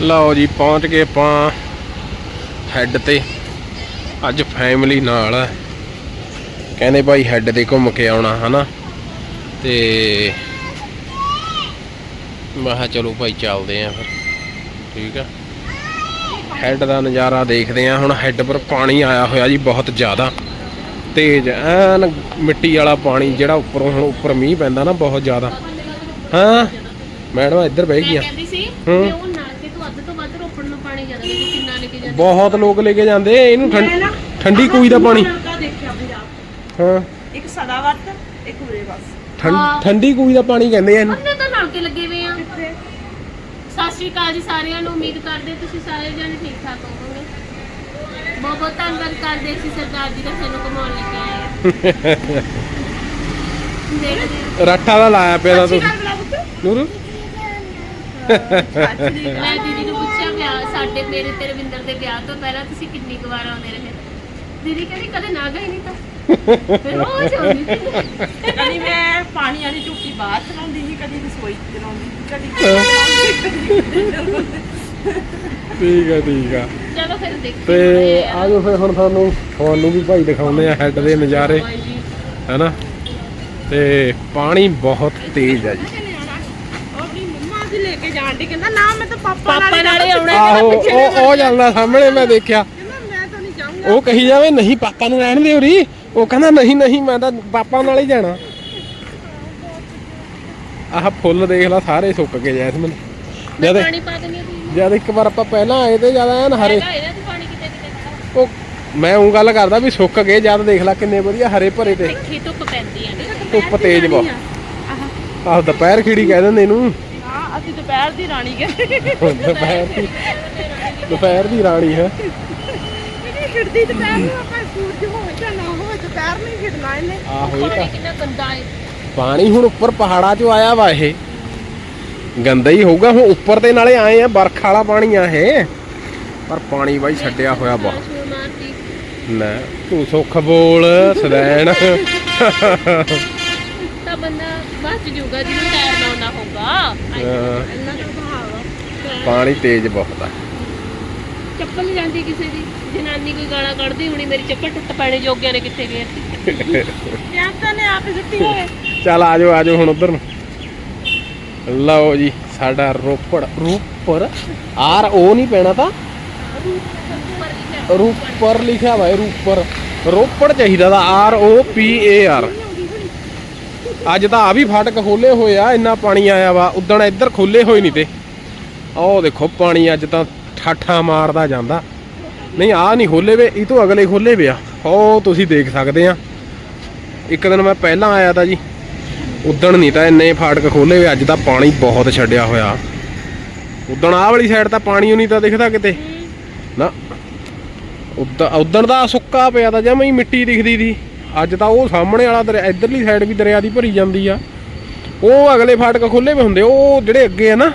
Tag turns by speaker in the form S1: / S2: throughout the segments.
S1: ਲਓ ਜੀ ਪਹੁੰਚ ਗਏ ਆਪਾਂ ਹੈੱਡ ਤੇ। ਅੱਜ ਫੈਮਿਲੀ ਨਾਲ। ਕਹਿੰਦੇ ਭਾਈ ਹੈੱਡ ਤੇ ਘੁੰਮ ਕੇ ਆਉਣਾ ਹਨਾ? ਤੇ ਮੈਂ ਕਿਹਾ ਚਲੋ ਭਾਈ ਚੱਲਦੇ ਆਂ ਫਿਰ ਠੀਕ ਆ? ਹੈੱਡ ਦਾ ਨਜ਼ਾਰਾ ਦੇਖਦੇ ਆਂ ਹੁਣ ਹੈੱਡ ਪਰ ਪਾਣੀ ਆਇਆ ਹੋਇਆ ਜੀ ਬਹੁਤ ਜ਼ਿਆਦਾ। ਤੇਜ਼ ਐਨ ਮਿੱਟੀ ਵਾਲਾ ਪਾਣੀ ਜਿਹੜਾ ਉੱਪਰੋਂ ਹੁਣ ਉੱਪਰ ਮੀਂਹ ਪੈਂਦਾ ਨਾ ਬਹੁਤ ਜ਼ਿਆਦਾ। ਹਾਂ? ਮੈਡਮ ਇੱਧਰ ਬਹਿ
S2: ਕਹਿੰਦੀ ਸੀ
S1: ਹੂੰ।
S2: ਕਿ ਉਹ ਨਲਕੇ ਤੋਂ ਅੱਧ ਤੋਂ ਵੱਧ ਰੋਪੜ ਨੂੰ ਪਾਣੀ ਜ਼ਿਆਦਾ ਦੇਖੋ ਕਿੰਨਾ ਲੈ ਕੇ ਜਾਂਦੇ
S1: ਬਹੁਤ ਲੋਕ ਲੈ ਕੇ ਜਾਂਦੇ ਇਹਨੂੰ ਠੰਡ- ਠੰਡੀ ਕੂਈ ਦਾ ਪਾਣੀ।
S3: ਨਲਕਾ ਦੇਖਿਆ ਪੰਜਾਬ
S1: ਹਾਂ।
S3: ਇੱਕ ਸਦਾਵਤ ਇੱਕ ਉਰੇ ਬਸ।
S1: ਠੰਡ-
S2: ਹਾਂ।
S1: ਠੰਡੀ ਕੂਈ ਦਾ ਪਾਣੀ ਕਹਿੰਦੇ ਆ ਇਹਨੂੰ।
S2: ਅੰਨੇ ਤਾਂ ਨਲਕੇ ਲੱਗੇ ਹੋਏ ਆ।
S3: ਕਿੱਥੇ?
S2: ਸਤਿ ਸ਼੍ਰੀ ਅਕਾਲ ਜੀ ਸਾਰਿਆਂ ਨੂੰ ਉਮੀਦ ਕਰਦੇ ਤੁਸੀਂ ਸਾਰੇ ਜਣੇ ਠੀਕ ਠਾਕ ਹੋਵੋਗੇ। ਬਹੁਤ ਬਹੁਤ ਧੰਨਵਾਦ ਕਰਦੇ ਸੀ ਸਰਦਾਰ ਜੀ ਦਾ ਸਾਨੂੰ ਘੁਮਾਉਣ ਲੈ ਕੇ ਆਏ ਦੇਖਦੇ
S1: ਰੱਠਾ ਦਾ ਲਾਇਆ ਪਿਆ ਦਾ
S3: ਪੁੱਤ।
S1: ਨੂਰ।
S2: ਮੈਂ ਦੀਦੀ ਨੂੰ ਪੁੱਛਿਆ ਵਿਆਹ ਸਾਡੇ ਮੇਰੇ ਤੇ ਰਵਿੰਦਰ ਦੇ ਵਿਆਹ ਤੋਂ ਪਹਿਲਾਂ ਤੁਸੀਂ ਕਿੰਨੀ ਕੁ ਵਾਰ ਆਉਂਦੇ ਰਹੇ? ਦੀਦੀ ਕਹਿੰਦੀ ਕਦੇ ਨਾ ਗਏ ਨਹੀਂ ਤਾਂ। ਰੋਜ਼ ਆਉਂਦੀ ਸੀ।
S3: ਕਦੀ ਮੈਂ ਪਾਣੀ ਵਾਲੀ ਟੂਟੀ ਬਾਹਰ ਚਲਾਉਂਦੀ ਸੀ ਕਦੀ ਰਸੋਈ 'ਚ ਚਲਾਉਂਦੀ ਸੀ ਕਦੀ
S1: ਠੀਕ ਆ ਠੀਕ ਆ
S2: ਚਲੋ ਫਿਰ ਦੇਖਦੇ
S1: ਤੇ ਆਜੋ ਫਿਰ ਹੁਣ ਤੁਹਾਨੂੰ ਵੀ ਭਾਈ ਦਿਖਾਉਂਦੇ ਆ ਹੈੱਡ ਦੇ ਨਜ਼ਾਰੇ ਹੈਨਾ ਤੇ ਪਾਣੀ ਬਹੁਤ ਤੇਜ਼ ਆ ਜੀ।
S3: ਆਪਣੀ ਮੰਮਾ ਦੀ ਲੈ ਕੇ ਜਾਣ ਦੀ ਕਹਿੰਦਾ ਨਾ ਮੈਂ ਤਾਂ ਪਾਪਾ
S2: ਪਾਪਾ ਨਾਲੇ ਆਉਣਾ
S1: ਆਹੋ ਉਹ ਉਹ ਚੱਲਦਾ ਸਾਹਮਣੇ ਮੈਂ ਦੇਖਿਆ।
S3: ਕਹਿੰਦਾ ਮੈਂ ਤਾਂ ਨਹੀਂ ਜਾਊਂਗਾ।
S1: ਉਹ ਕਹੀ ਜਾਵੇ ਨਹੀਂ ਪਾਪਾ ਨੂੰ ਰਹਿਣ ਦਿਓ ਰੀ। ਉਹ ਕਹਿੰਦਾ ਨਹੀਂ ਨਹੀਂ ਮੈਂ ਤਾਂ ਪਾਪਾ ਨਾਲ ਹੀ ਜਾਣਾ। ਆਹ ਫੁੱਲ ਦੇਖ ਲੈ ਸਾਰੇ ਸੁੱਕ ਗਏ ਜੈਸਮਨ
S2: ਮੈਂ
S1: ਜਦ
S2: ਪਾਣੀ ਪਾ ਦਿੰਦੀ ਹਾਂ ਦੀਦੀ
S1: ਜਦ ਇੱਕ ਵਾਰ ਆਪਾਂ ਪਹਿਲਾਂ ਆਏ ਤੇ ਜ਼ਿਆਦਾ ਐਨ ਹਰੇ
S2: ਹੈਗਾ ਇਹਨਾਂ ਦੀ ਪਾਣੀ ਕਿਤੇ ਕਿਤੇ ਖੜਾ।
S1: ਉਹ ਮੈਂ ਉਹ ਗੱਲ ਕਰਦਾ ਵੀ ਸੁੱਕ ਗਏ ਜਦ ਦੇਖ ਲੈ ਕਿੰਨੇ ਵਧੀਆ ਹਰੇ ਭਰੇ ਤੇ।
S2: ਤਿੱਖੀ ਧੁੱਪ ਪੈਂਦੀ
S1: ਤੇਜ਼ ਬਹੁਤ। ਆਹ ਦੁਪਹਿਰ ਖਿੜੀ ਕਹਿ ਦਿੰਦੇ ਇਹਨੂੰ।
S3: ਅਸੀਂ ਦੁਪਹਿਰ ਦੀ ਰਾਣੀ ਕਹਿੰਦੇ
S1: ਦੁਪਹਿਰ ਦੀ ਦੁਪਹਿਰ ਦੀ ਰਾਣੀ ਹੈ।
S3: ਇਹਦੀ ਖਿੜਦੀ ਦੁਪਹਿਰ ਨੂੰ? ਆਪਾਂ ਸੂਰਜ ਹੋਵੇ ਜਾਂ ਨਾ ਹੋਵੇ ਦੁਪਹਿਰ ਨਹੀਂ ਖਿੜਨਾ ਇਹਨੇ।
S1: ਆਹੋ ਇਹ ਤਾਂ
S2: ਕਿੰਨਾ ਗੰਦਾ ਹੈ।
S1: ਪਾਣੀ ਹੁਣ ਉੱਪਰ ਪਹਾੜਾਂ 'ਚੋਂ ਆਇਆ ਵਾ ਇਹ। ਗੰਦਾ ਹੀ ਹੋਊਗਾ ਹੁਣ ਉੱਪਰ ਤੇ ਨਾਲੇ ਆਏ ਆ ਬਰਖ ਵਾਲਾ ਪਾਣੀ ਆ ਇਹ ਪਰ ਪਾਣੀ ਬਾਈ ਛੱਡਿਆ ਹੋਇਆ ਬਹੁਤ ਲੈ ਤੂੰ ਸੁੱਖ ਬੋਲ ਸਦੈਣ
S2: ਤਾਂ ਬੰਦਾ ਬਚ ਜੂਗਾ ਜਿਹਨੂੰ ਟਾਇਰ ਲਾਉਣਾ
S1: ਹਾਂ,
S3: ਇੰਨਾ
S1: ਪਾਣੀ ਤੇਜ਼ ਬਹੁਤ ਆ।
S2: ਚੱਪਲ ਜਾਂਦੀ ਕਿਸੇ ਦੀ। ਜਨਾਨੀ ਕੋਈ ਗਾਲਾਂ ਕੱਢਦੀ ਹੋਣੀ ਮੇਰੀ ਚੱਪਲ ਟੁੱਟ ਪੈਣੇ ਜੋਗਿਆਂ ਨੇ ਕਿੱਥੇ ਗਏ
S3: ਜਾਂ ਤਾਂ ਨੇ ਆਪ ਹੀ ਸੁੱਟੀ ਹੋਵੇ।
S1: ਚੱਲ ਆਜੋ ਆਜੋ ਹੁਣ ਉਧਰ ਨੂੰ। ਲਓ ਜੀ ਸਾਡਾ ਰੋਪੜ ਰੂਪਰ ਆਰ ਉਹ ਨਹੀਂ ਪੈਣਾ ਤਾਂ? ਰੂਪਰ ਲਿਖਿਆ ਵਾ ਇਹ ਰੂਪਰ ਰੋਪੜ ਚਾਹੀਦਾ ਦਾ R O P A R. ਅੱਜ ਤਾਂ ਆ ਵੀ ਫਾਟਕ ਖੋਲੇ ਹੋਏ ਆ, ਇੰਨਾ ਪਾਣੀ ਆਇਆ ਵਾ, ਉਦਣ ਇੱਧਰ ਖੋਲੇ ਹੋਏ ਨਹੀਂ ਤੇ। ਆਹ ਦੇਖੋ, ਪਾਣੀ ਅੱਜ ਤਾਂ ਠਾਠਾ ਮਾਰਦਾ ਜਾਂਦਾ। ਨਹੀਂ ਆ ਨਹੀਂ ਖੋਲੇ ਵੇ, ਇਹ ਤੋਂ ਅਗਲੇ ਖੋਲੇ ਵੇ ਆ। ਉਹ ਤੁਸੀਂ ਦੇਖ ਸਕਦੇ ਆ। ਇੱਕ ਦਿਨ ਮੈਂ ਪਹਿਲਾਂ ਆਇਆ ਤਾਂ ਜੀ, ਉਦਣ ਨਹੀਂ ਤਾਂ ਇੰਨੇ ਫਾਟਕ ਖੋਲੇ ਵੇ, ਅੱਜ ਤਾਂ ਪਾਣੀ ਬਹੁਤ ਛੱਡਿਆ ਹੋਇਆ। ਉਦਣ ਆਹ ਵਾਲੀ ਸਾਈਡ ਤਾਂ ਪਾਣੀ ਨਹੀਂ ਤਾਂ ਦਿਖਦਾ ਕਿਤੇ। ਨਾ, ਉਦ- ਉਦਣ ਦਾ ਸੁੱਕਾ ਪਿਆ ਤਾਂ ਜਮਾਂ ਮਿੱਟੀ ਦਿਖਦੀ ਸੀ। ਅੱਜ ਤਾਂ ਉਹ ਸਾਹਮਣੇ ਵਾਲਾ ਦਰਿਆ ਇਧਰਲੀ ਸਾਈਡ ਵੀ ਦਰਿਆ ਦੀ ਭਰੀ ਜਾਂਦੀ ਆ। ਉਹ ਅਗਲੇ ਫਾਟਕ ਖੋਲੇ ਵੇ ਹੁੰਦੇ ਉਹ ਜਿਹੜੇ ਅੱਗੇ ਆ ਨਾ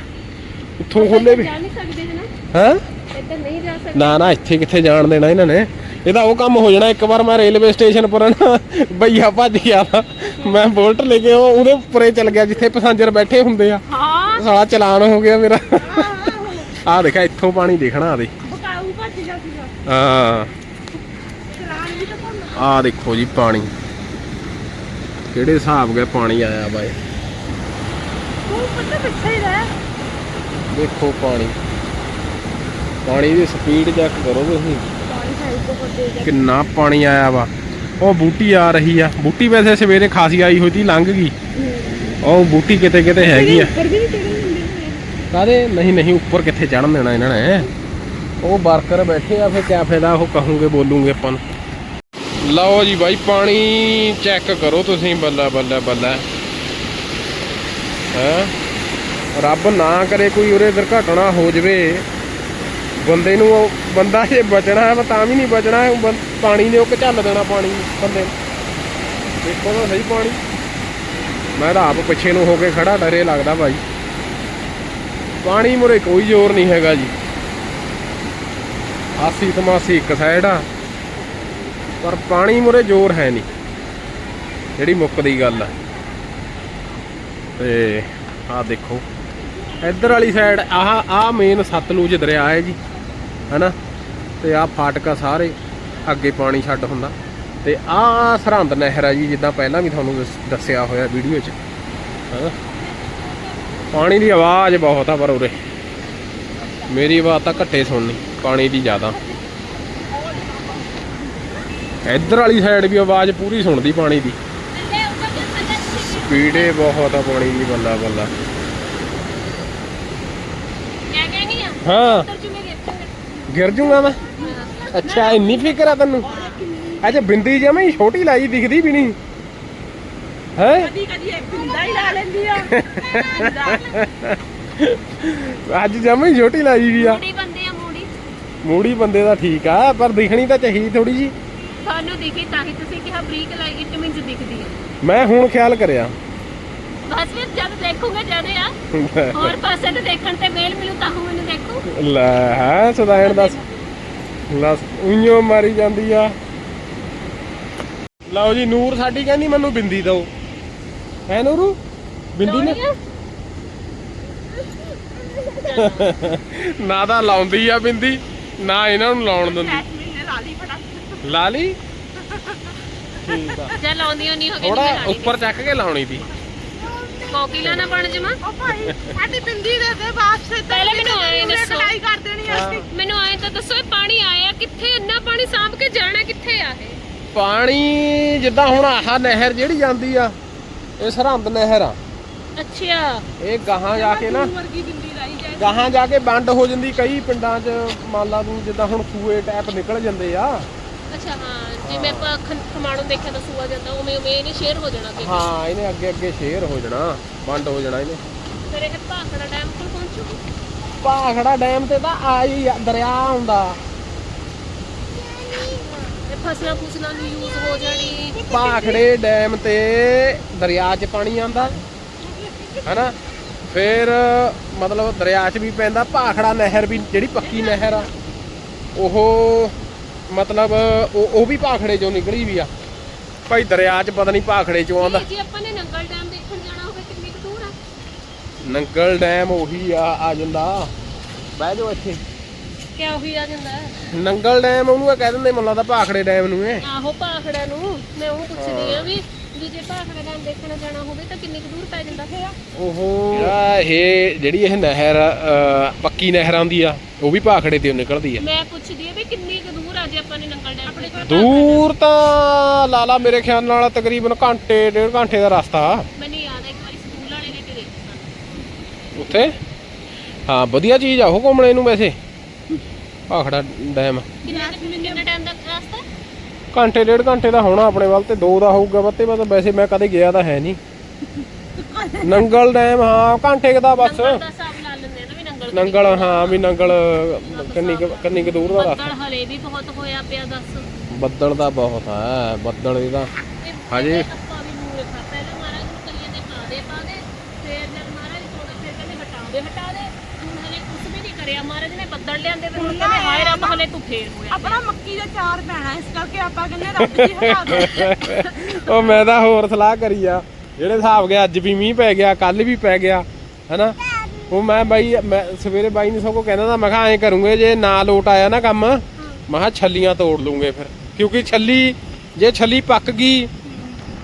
S1: ਉੱਥੋਂ ਖੋਲੇ ਵੇ ਹਾਂ?
S2: ਇੱਧਰ ਨਹੀਂ ਜਾ ਸਕਦੇ।
S1: ਨਾ ਨਾ ਇੱਥੇ ਕਿੱਥੇ ਜਾਣ ਦੇਣਾ ਇਹਨਾਂ ਨੇ। ਇਹਦਾ ਉਹ ਕੰਮ ਹੋ ਜਾਣਾ ਇੱਕ ਵਾਰ ਮੈਂ ਰੇਲਵੇ ਸਟੇਸ਼ਨ ਪਰ ਨਾ ਭਈਆ ਭੱਜ ਗਿਆ ਮੈਂ ਬੋਲਟ ਲੈ ਕੇ ਉਹ ਉਹਦੇ ਉੱਪਰੇ ਚੱਲ ਗਿਆ ਜਿੱਥੇ ਪੈਸੰਜਰ ਬੈਠੇ ਹੁੰਦੇ ਆ।
S3: ਹਾਂ।
S1: ਸਾਲਾ ਚਲਾਨ ਹੋ ਗਿਆ ਮੇਰਾ। ਆਹ ਦੇਖਿਆ ਇੱਥੋਂ ਪਾਣੀ ਦੇਖਣਾ ਆ ਦੇ
S3: ਬਕਾਊ ਭੱਜ ਜਾ ਸੀਗਾ।
S1: ਹਾਂ। ਆਹ ਦੇਖੋ ਜੀ ਪਾਣੀ। ਕਿਹੜੇ ਹਿਸਾਬ ਦਾ ਪਾਣੀ ਆਇਆ ਬਾਏ
S3: ਤੂੰ ਪਤਾ ਪਿੱਛੇ ਹੀ ਰਹਿ।
S1: ਦੇਖੋ ਪਾਣੀ। ਪਾਣੀ ਦੀ ਸਪੀਡ ਚੈੱਕ ਕਰੋ ਤੁਸੀਂ। ਕਿੰਨਾ ਪਾਣੀ ਆਇਆ ਵਾ। ਉਹ ਬੂਟੀ ਆ ਰਹੀ ਆ। ਬੂਟੀ ਵੈਸੇ ਸਵੇਰੇ ਖਾਸੀ ਆਈ ਹੋਈ ਸੀ ਲੰਘ ਗਈ। ਉਹ ਬੂਟੀ ਕਿਤੇ ਕਿਤੇ ਹੈਗੀ ਆ। ਕਾਦੇ ਨਹੀਂ ਨਹੀਂ ਉੱਪਰ ਕਿੱਥੇ ਚੜਨ ਦੇਣਾ ਇਹਨਾਂ ਨੇ? ਉਹ ਵਰਕਰ ਬੈਠੇ ਆ ਫਿਰ ਕਿਆ ਫਾਇਦਾ ਉਹ ਕਹੂੰਗੇ ਬੋਲੂਗੇ ਆਪਾਂ ਨੂੰ। ਲਓ ਜੀ ਬਾਈ, ਪਾਣੀ ਚੈੱਕ ਕਰੋ ਤੁਸੀਂ, ਬੱਲਾ ਬੱਲਾ ਬੱਲਾ। ਹੈ? ਰੱਬ ਨਾ ਕਰੇ ਕੋਈ ਉਰੇ ਦੁਰਘਟਨਾ ਹੋ ਜਵੇ। ਬੰਦੇ ਨੂੰ ਉਹ, ਬੰਦਾ ਜੇ ਬਚਣਾ ਹੈ, ਤਾਂ ਵੀ ਨਹੀਂ ਬਚਣਾ ਉਹ ਪਾਣੀ ਨੇ ਉਹ ਝੱਲ ਦੇਣਾ ਪਾਣੀ ਬੰਦੇ ਨੂੰ। ਦੇਖੋ ਤਾਂ ਸਹੀ ਪਾਣੀ। ਮੈਂ ਤਾਂ ਆਪ ਪਿੱਛੇ ਨੂੰ ਹੋ ਕੇ ਖੜਾ, ਡਰੇ ਲੱਗਦਾ ਭਾਈ ਪਾਣੀ ਮੁਰੇ ਕੋਈ ਜ਼ੋਰ ਨਹੀਂ ਹੈਗਾ ਜੀ। ਆਸੀ ਤਮਾਸੀ ਇੱਕ ਸਾਈਡ ਆ। ਪਰ ਪਾਣੀ ਮੁਰੇ ਜ਼ੋਰ ਹੈ ਨਹੀਂ। ਜਿਹੜੀ ਮੁੱਕਦੀ ਗੱਲ ਆ। ਤੇ ਆਹ ਦੇਖੋ। ਇੱਧਰ ਵਾਲੀ ਸਾਈਡ ਆਹ ਆਹ ਮੇਨ ਸਤਲੁਜ ਦਰਿਆ ਹੈ ਜੀ, ਹਨਾ? ਤੇ ਆਹ ਫਾਟਕਾ ਸਾਰੇ ਅੱਗੇ ਪਾਣੀ ਛੱਡ ਹੁੰਦਾ। ਤੇ ਆਹ ਸਰਹੰਦ ਨਹਿਰ ਹੈ ਜੀ, ਜਿੱਦਾਂ ਪਹਿਲਾਂ ਵੀ ਤੁਹਾਨੂੰ ਦੱਸ- ਦੱਸਿਆ ਹੋਇਆ ਵੀਡੀਓ 'ਚ, ਹਨਾ? ਪਾਣੀ ਦੀ ਆਵਾਜ਼ ਬਹੁਤ ਆ ਪਰ ਉਰੇ। ਮੇਰੀ ਆਵਾਜ਼ ਤਾਂ ਘੱਟੇ ਸੁਣਨੀ, ਪਾਣੀ ਦੀ ਜ਼ਿਆਦਾ। ਇੱਧਰ ਵਾਲੀ ਸਾਈਡ ਵੀ ਆਵਾਜ਼ ਪੂਰੀ ਸੁਣਦੀ ਪਾਣੀ ਦੀ। ਸਪੀਡੇ ਬਹੁਤ ਆ ਪਾਣੀ ਦੀ ਬੱਲਾ ਬੱਲਾ। ਹਾਂ
S2: ਉੱਤਰ ਚ ਮੇਰੇ
S1: ਗਿਰ ਜੂਗਾ ਮੈਂ? ਅੱਛਾ ਇੰਨੀ ਫਿਕਰ ਆ ਤੈਨੂੰ? ਅੱਛਾ ਬਿੰਦੀ ਜਮੇ ਛੋਟੀ ਲਾਈ ਦਿਖਦੀ ਵੀ ਨਹੀਂ। ਹੈ?
S3: ਕਦੀ ਕਦੀ ਇਹ ਪਿੰਦਾ ਹੀ ਲਾ ਲੈਂਦੀ ਆ।
S1: ਅੱਜ ਜਮੇ ਛੋਟੀ ਲਾਈ ਵੀ ਆ।
S2: ਮੂੜੀ ਬੰਦੇ ਆ ਮੂੜੀ।
S1: ਮੂੜੀ ਬੰਦੇ ਦਾ ਠੀਕ ਆ ਪਰ ਦਿਖਣੀ ਤਾਂ ਚਾਹੀਦੀ ਥੋੜੀ ਜੀ
S2: ਤੁਹਾਨੂੰ ਦਿਖੀ ਤਾਂ ਹੀ ਤੁਸੀਂ ਕਿਹਾ ਬਰੀਕ ਲਾਈ ਇਟ ਮੀਨਸ ਦਿਖਦੀ ਆ।
S1: ਮੈਂ ਹੁਣ ਖਿਆਲ ਕਰਿਆ।
S2: ਬਸ ਫਿਰ ਜਦ ਦੇਖੂਗੇ ਜਦ ਆ। ਹੋਰ ਪਾਸੇ ਤੇ ਦੇਖਣ ਤੇ ਮੇਲ ਮਿਲੂ ਤਾਂ ਹੂੰ ਮੈਨੂੰ ਦੇਖੂ।
S1: ਲੈ ਹੈ ਸਦਾਇਣ ਦੱਸ। ਲਸ ਉਈਓ ਮਾਰੀ ਜਾਂਦੀ ਆ। ਲਓ ਜੀ ਨੂਰ ਸਾਡੀ ਕਹਿੰਦੀ ਮੈਨੂੰ ਬਿੰਦੀ ਦਿਓ। ਹੈ ਨੂਰੂ? ਬਿੰਦੀ ਨੇ? ਨਾ ਤਾਂ ਲਾਉਂਦੀ ਆ ਬਿੰਦੀ ਨਾ ਇਹਨਾਂ ਨੂੰ ਲਾਉਣ ਦਿੰਦੀ
S3: ਜੈਸਮੀਨ ਨੇ ਲਾ ਲਈ ਫਟਾਫਟ
S1: ਲਾ ਲਈ ਠੀਕ ਆ।
S2: ਜੇ ਲਾਉਂਦੀਆਂ ਨਹੀਂ ਹੋਗੇ
S1: ਥੋੜਾ ਉੱਪਰ ਚੱਕ ਕੇ ਲਾਉਣੀ ਦੀ
S2: ਕੋਕਿਲਾ ਨਾ ਬਣ ਜਮਾ।
S3: ਉਹ ਭਾਈ ਸਾਡੀ ਬਿੰਦੀ ਦੇ ਦੇ ਵਾਪਸ ਤੇ
S2: ਪਹਿਲੇ ਮੈਨੂੰ ਆਏਂ ਦੱਸੋ।
S3: ਕਢਾਈ ਕਰ ਦੇਣੀ ਆ। ਅਸੀਂ
S2: ਮੈਨੂੰ ਆਏ ਤਾਂ ਦੱਸੋ ਇਹ ਪਾਣੀ ਆਇਆ ਕਿੱਥੇ? ਇੰਨਾ ਪਾਣੀ ਸਾਂਭ ਕੇ ਜਾਣਾ ਕਿੱਥੇ ਆ ਇਹ?
S1: ਪਾਣੀ ਜਿੱਦਾਂ ਹੁਣ ਆਹ ਨਹਿਰ ਜਿਹੜੀ ਜਾਂਦੀ ਆ ਇਹ ਸਰਹੰਦ ਨਹਿਰ ਆ।
S2: ਅੱਛਾ।
S1: ਇਹ ਗਾਹਾਂ ਜਾ ਕੇ ਨਾ
S3: ਬਿੰਦੀ
S1: ਗਾਹਾਂ ਜਾ ਕੇ ਵੰਡ ਹੋ ਜਾਂਦੀ ਕਈ ਪਿੰਡਾਂ 'ਚ ਮੰਨ ਲਾ ਤੂੰ ਜਿੱਦਾਂ ਹੁਣ ਸੂਏ ਟੈਪ ਨਿਕਲ ਜਾਂਦੇ ਆ।
S2: ਅੱਛਾ ਹਾਂ ਜਿਵੇਂ ਆਪਾਂ ਖਮਾਣੋਂ ਦੇਖਿਆ ਤਾਂ ਸੂਆ ਜਾਂਦਾ ਉਵੇਂ ਉਵੇਂ ਇਹਨੇ ਸ਼ੇਅਰ ਹੋ ਜਾਣਾ ਕਿ
S1: ਹਾਂ ਇਹਨੇ ਅੱਗੇ ਅੱਗੇ ਸ਼ੇਰ ਹੋ ਜਾਣਾ ਵੰਡ ਹੋ ਜਾਣਾ ਇਹਨੇ।
S2: ਫਿਰ ਇਹ ਭਾਖੜਾ ਡੈਮ ਕੋਲ ਪਹੁੰਚੂਗੀ
S1: ਭਾਖੜਾ ਡੈਮ ਤੇ ਤਾਂ ਆ ਹੀ ਆ, ਦਰਿਆ ਹੁੰਦਾ।
S2: ਇਹ ਫਸਲਾਂ ਫੁਸਲਾਂ ਨੂੰ ਯੂਜ਼ ਹੋ ਜਾਣੀ।
S1: ਭਾਖੜੇ ਡੈਮ ਤੇ ਦਰਿਆ 'ਚ ਪਾਣੀ ਆਂਦਾ ਹਨਾ? ਫਿਰ ਮਤਲਬ ਦਰਿਆ 'ਚ ਵੀ ਪੈਂਦਾ ਭਾਖੜਾ ਨਹਿਰ ਵੀ ਜਿਹੜੀ ਪੱਕੀ ਨਹਿਰ ਆ ਉਹ ਮਤਲਬ ਉਹ ਉਹ ਵੀ ਭਾਖੜੇ 'ਚੋਂ ਨਿਕਲੀ ਵੀ ਆ। ਭਾਈ ਦਰਿਆ 'ਚ ਪਤਾ ਨਹੀਂ ਭਾਖੜੇ 'ਚੋਂ ਆਂਦਾ
S2: ਜੇ ਆਪਾਂ ਨੇ ਨੰਗਲ ਡੈਮ ਦੇਖਣ ਜਾਣਾ ਹੋਵੇ ਕਿੰਨੀ ਕੁ ਦੂਰ ਆ।
S1: ਨੰਗਲ ਡੈਮ ਉਹੀ ਆ ਆ ਜਾਂਦਾ। ਬਹਿ ਜਾਓ ਇੱਥੇ।
S2: ਕਿਆ ਉਹੀ ਆ ਜਾਂਦਾ?
S1: ਨੰਗਲ ਡੈਮ ਉਹਨੂੰ ਇਹ ਕਹਿ ਦਿੰਦੇ ਮੈਨੂੰ ਲੱਗਦਾ ਭਾਖੜੇ ਡੈਮ ਨੂੰ ਇਹ।
S2: ਆਹੋ ਭਾਖੜਾ ਨੂੰ। ਮੈਂ ਉਹ ਪੁੱਛਦੀ ਆ ਵੀ ਵੀ ਜੇ ਭਾਖੜਾ ਡੈਮ ਦੇਖਣ ਜਾਣਾ ਹੋਵੇ ਤਾਂ ਕਿੰਨੀ ਕੁ ਦੂਰ ਪੈ ਜਾਂਦਾ ਹੈ
S1: ਉਹ ਇਹ ਜਿਹੜੀ ਇਹ ਨਹਿਰ ਅਹ, ਪੱਕੀ ਨਹਿਰ ਆਉਂਦੀ ਆ ਉਹ ਵੀ ਭਾਖੜੇ ਤੇ ਨਿਕਲਦੀ ਆ।
S2: ਮੈਂ ਪੁੱਛਦੀ ਆ ਵੀ ਕਿੰਨੀ ਕੁ ਦੂਰ ਆ ਜੇ ਆਪਾਂ ਨੇ ਨੰਗਲ ਡੈਮ ਆਪਣੇ ਕੋਲ
S1: ਦੂਰ ਤਾਂ ਲਾਲਾ ਮੇਰੇ ਖਿਆਲ ਨਾਲ ਤਕਰੀਬਨ ਘੰਟੇ ਡੇਢ ਘੰਟੇ ਦਾ ਰਸਤਾ।
S2: ਮੈਨੂੰ ਯਾਦ ਆ ਇੱਕ ਵਾਰੀ ਸਕੂਲ ਵਾਲੇ ਨੇ ਤੇ ਦੇਖਿਆ।
S1: ਉੱਥੇ? ਹਾਂ ਵਧੀਆ ਚੀਜ਼ ਆ ਉਹ ਘੁੰਮਣੇ ਨੂੰ ਵੈਸੇ। ਭਾਖੜਾ ਡੈਮ।
S2: ਕਿੰਨਾ ਕਿੰਨੇ ਟਾਈਮ ਦਾ ਰਸਤਾ?
S1: ਘੰਟੇ ਡੇਢ ਘੰਟੇ ਦਾ ਹੋਣਾ ਆਪਣੇ ਵੱਲ ਤੇ ਦੋ ਦਾ ਹੋਊਗਾ ਬੱਤੇ ਬਸ ਵੈਸੇ ਮੈਂ ਕਦੇ ਗਿਆ ਤਾਂ ਹੈ ਨਹੀਂ। ਨੰਗਲ ਡੈਮ ਹਾਂ ਘੰਟੇ ਦਾ ਬਸ।
S2: ਨੰਗਲ
S1: ਹਾਂ ਵੀ ਨੰਗਲ ਕਿੰਨੀ ਕੁ- ਕਿੰਨੀ ਕੁ ਦੂਰ ਦਾ।
S2: ਬੱਦਲ ਹਲੇ ਵੀ ਬਹੁਤ ਹੋਇਆ ਪਿਆ ਦੱਸ।
S1: ਬੱਦਲ ਦਾ ਬਹੁਤ ਹੈ ਬੱਦਲ ਇਹਦਾ।
S2: ਇਹ
S1: ਹਜੇ-
S2: ਆਪਾਂ ਵੀ ਮੂਰੇ ਖਾ ਪਹਿਲਾਂ ਮਹਾਰਾਜ ਨੂੰ ਕਹੀਏ ਦੇ ਪਾ ਦੇ ਪਾ ਦੇ ਫੇਰ ਜਦ ਮਹਾਰਾਜ ਥੋੜਾ ਫੇਰ ਕਹਿੰਦੇ ਹਟਾ ਦੇ ਹਟਾ ਦੇ। ਹੁਣ ਹਲੇ ਕੁਝ ਵੀ ਨਹੀਂ ਕਰਿਆ ਮਹਾਰਾਜ ਨੇ ਬੱਦਲ ਲਿਆਂਦੇ ਤੇ ਹੁਣ ਕਹਿੰਦੇ ਹਾਏ ਰੱਬ ਹਲੇ ਤੂੰ ਫੇਰ ਹੋਇਆ
S3: ਆਪਣਾ ਮੱਕੀ ਦਾ ਚਾਰ ਪੈਣਾ ਇਸ ਕਰਕੇ ਆਪਾਂ ਕਹਿੰਦੇ ਰੱਬ ਜੀ ਹਟਾ ਦੋ।
S1: ਉਹ ਮੈਂ ਤਾਂ ਹੋਰ ਸਲਾਹ ਕਰੀ ਆ ਜਿਹੜੇ ਹਿਸਾਬ ਗਿਆ ਅੱਜ ਵੀ ਮੀਂਹ ਪੈ ਗਿਆ ਕੱਲ ਵੀ ਪੈ ਗਿਆ ਹੈਨਾ? ਉਹ ਮੈਂ ਬਾਈ ਮੈਂ ਸਵੇਰੇ ਬਾਈ ਨੇ ਸਗੋਂ ਕਹਿੰਦਾ ਤਾਂ ਮੈਂ ਕਿਹਾ ਐਂ ਕਰੂੰਗੇ ਜੇ ਨਾ ਲੋਟ ਆਇਆ ਨਾ ਕੰਮ ਮੈਂ ਕਿਹਾ ਛੱਲੀਆਂ ਤੋੜ ਲੂੰਗੇ ਫਿਰ। ਕਿਉਂਕਿ ਛੱਲੀ ਜੇ ਛੱਲੀ ਪੱਕ ਗਈ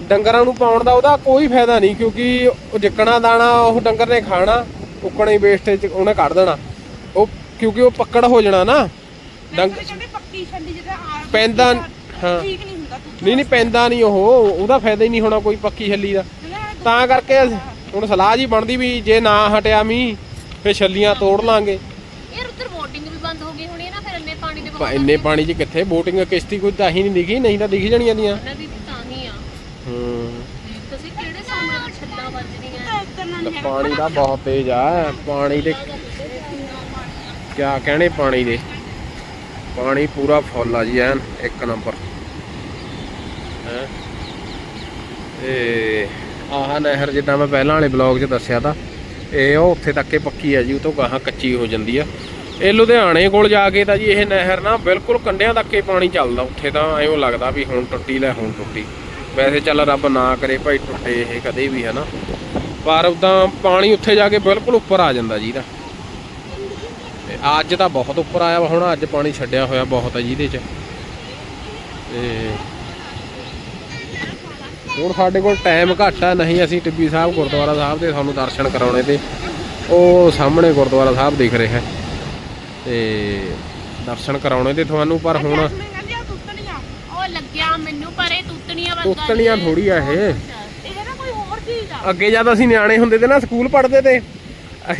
S1: ਡੰਗਰਾਂ ਨੂੰ ਪਾਉਣ ਦਾ ਉਹਦਾ ਕੋਈ ਫਾਇਦਾ ਨਹੀਂ ਕਿਉਂਕਿ ਉਹ ਜਿੱਕਣਾ ਦਾਣਾ ਉਹ ਡੰਗਰ ਨੇ ਖਾਣਾ ਉੱਕਣਾ ਹੀ ਵੇਸਟੇਜ ਉਹਨੇ ਕੱਢ ਦੇਣਾ। ਉਹ ਕਿਉਂਕਿ ਉਹ ਪੱਕੜ ਹੋ ਜਾਣਾ ਨਾ। ਡੰਗ
S3: ਪੱਕੀ ਛੱਡੀ ਜਿਹਦਾ ਆ
S1: ਪੈਂਦਾ ਹਾਂ।
S3: ਨਹੀਂ
S1: ਨਹੀਂ ਪੈਂਦਾ ਨਹੀਂ ਉਹ ਉਹਦਾ ਫਾਇਦਾ ਹੀ ਨਹੀਂ ਹੋਣਾ ਕੋਈ ਪੱਕੀ ਛੱਲੀ ਦਾ। ਤਾਂ ਕਰਕੇ ਹੁਣ ਸਲਾਹ ਜੀ ਬਣਦੀ ਵੀ ਜੇ ਨਾ ਹਟਿਆ ਮੀਂਹ ਫੇ ਛੱਲੀਆਂ ਤੋੜ ਲਾਂਗੇ।
S2: ਯਾਰ ਉੱਧਰ VOTING ਵੀ ਬੰਦ ਹੋ ਗਈ ਹੋਣੀ ਹੈ ਨਾ ਫਿਰ ਇੰਨੇ ਪਾਣੀ ਦੇ
S1: ਪ- ਇੰਨੇ ਪਾਣੀ 'ਚ ਕਿੱਥੇ ਬੋਟਿੰਗ ਕਿਸ਼ਤੀ ਕੋਈ ਤਾਂ ਹੀ ਨਹੀਂ ਦਿਖੀ ਨਹੀਂ ਤਾਂ ਦਿਖ ਜਾਣੀਆਂ ਦੀਆਂ।
S2: ਦੀ ਤਾਂ ਹੀ ਆ।
S1: ਹੂੰ।
S2: ਤੁਸੀਂ ਕਿਹੜੇ ਸਾਹਮਣੇ ਛੱਲਾਂ ਵੱਜਦੀਆਂ
S1: ਤੇ ਪਾਣੀ ਦਾ ਬਹੁਤ ਤੇਜ਼ ਆ ਪਾਣੀ ਦੇ ਕਿਆ ਕਹਿਣੇ ਪਾਣੀ ਦੇ? ਪਾਣੀ ਪੂਰਾ ਫੁੱਲ ਆ ਜੀ ਐਨ ਇੱਕ ਨੰਬਰ। ਹੈ? ਤੇ ਆਹ ਨਹਿਰ ਜਿੱਦਾਂ ਮੈਂ ਪਹਿਲਾਂ ਵਾਲੇ ਬਲੌਗ 'ਚ ਦੱਸਿਆ ਤਾਂ, ਇਹ ਉਹ ਉੱਥੇ ਤੱਕ ਹੀ ਪੱਕੀ ਆ ਜੀ, ਉਹ ਤੋਂ ਗਾਹਾਂ ਕੱਚੀ ਹੋ ਜਾਂਦੀ ਆ। ਇਹ ਲੁਧਿਆਣੇ ਕੋਲ ਜਾ ਕੇ ਤਾਂ ਜੀ ਇਹ ਨਹਿਰ ਨਾ ਬਿਲਕੁਲ ਕੰਢਿਆਂ ਤੱਕ ਹੀ ਪਾਣੀ ਚੱਲਦਾ, ਉੱਥੇ ਤਾਂ ਐਂ ਲੱਗਦਾ ਵੀ ਹੁਣ ਟੁੱਟੀ ਲੈ, ਹੁਣ ਟੁੱਟੀ। ਵੈਸੇ ਚੱਲ ਰੱਬ ਨਾ ਕਰੇ ਭਾਈ ਟੁੱਟੇ ਇਹ ਕਦੇ ਵੀ, ਹਨਾ। ਪਰ ਉਦਾਂ ਪਾਣੀ ਉੱਥੇ ਜਾ ਕੇ ਬਿਲਕੁਲ ਉੱਪਰ ਆ ਜਾਂਦਾ ਜੀ ਦਾ ਤੇ ਅੱਜ ਤਾਂ ਬਹੁਤ ਉੱਪਰ ਆਇਆ ਵਾ, ਹੁਣ ਅੱਜ ਪਾਣੀ ਛੱਡਿਆ ਹੋਇਆ ਬਹੁਤ ਹੈ ਜਿਹਦੇ ਚ। ਤੇ ਹੁਣ ਸਾਡੇ ਕੋਲ ਟਾਈਮ ਘੱਟ ਆ ਨਹੀਂ ਅਸੀਂ ਟਿੱਬੀ ਸਾਹਿਬ ਗੁਰਦੁਆਰਾ ਸਾਹਿਬ ਦੇ ਤੁਹਾਨੂੰ ਦਰਸ਼ਨ ਕਰਾਉਣੇ ਤੇ ਉਹ ਸਾਹਮਣੇ ਗੁਰਦੁਆਰਾ ਸਾਹਿਬ ਦਿਖ ਰਿਹਾ ਤੇ ਦਰਸ਼ਨ ਕਰਾਉਣੇ ਤੇ ਤੁਹਾਨੂੰ ਪਰ ਹੁਣ
S4: ਤੁੱਤਣੀਆਂ।
S1: ਥੋੜੀ ਆ ਇਹ। ਅੱਗੇ ਜਦ ਅਸੀਂ ਨਿਆਣੇ ਹੁੰਦੇ ਤੇ ਨਾ ਸਕੂਲ ਪੜ੍ਹਦੇ ਤੇ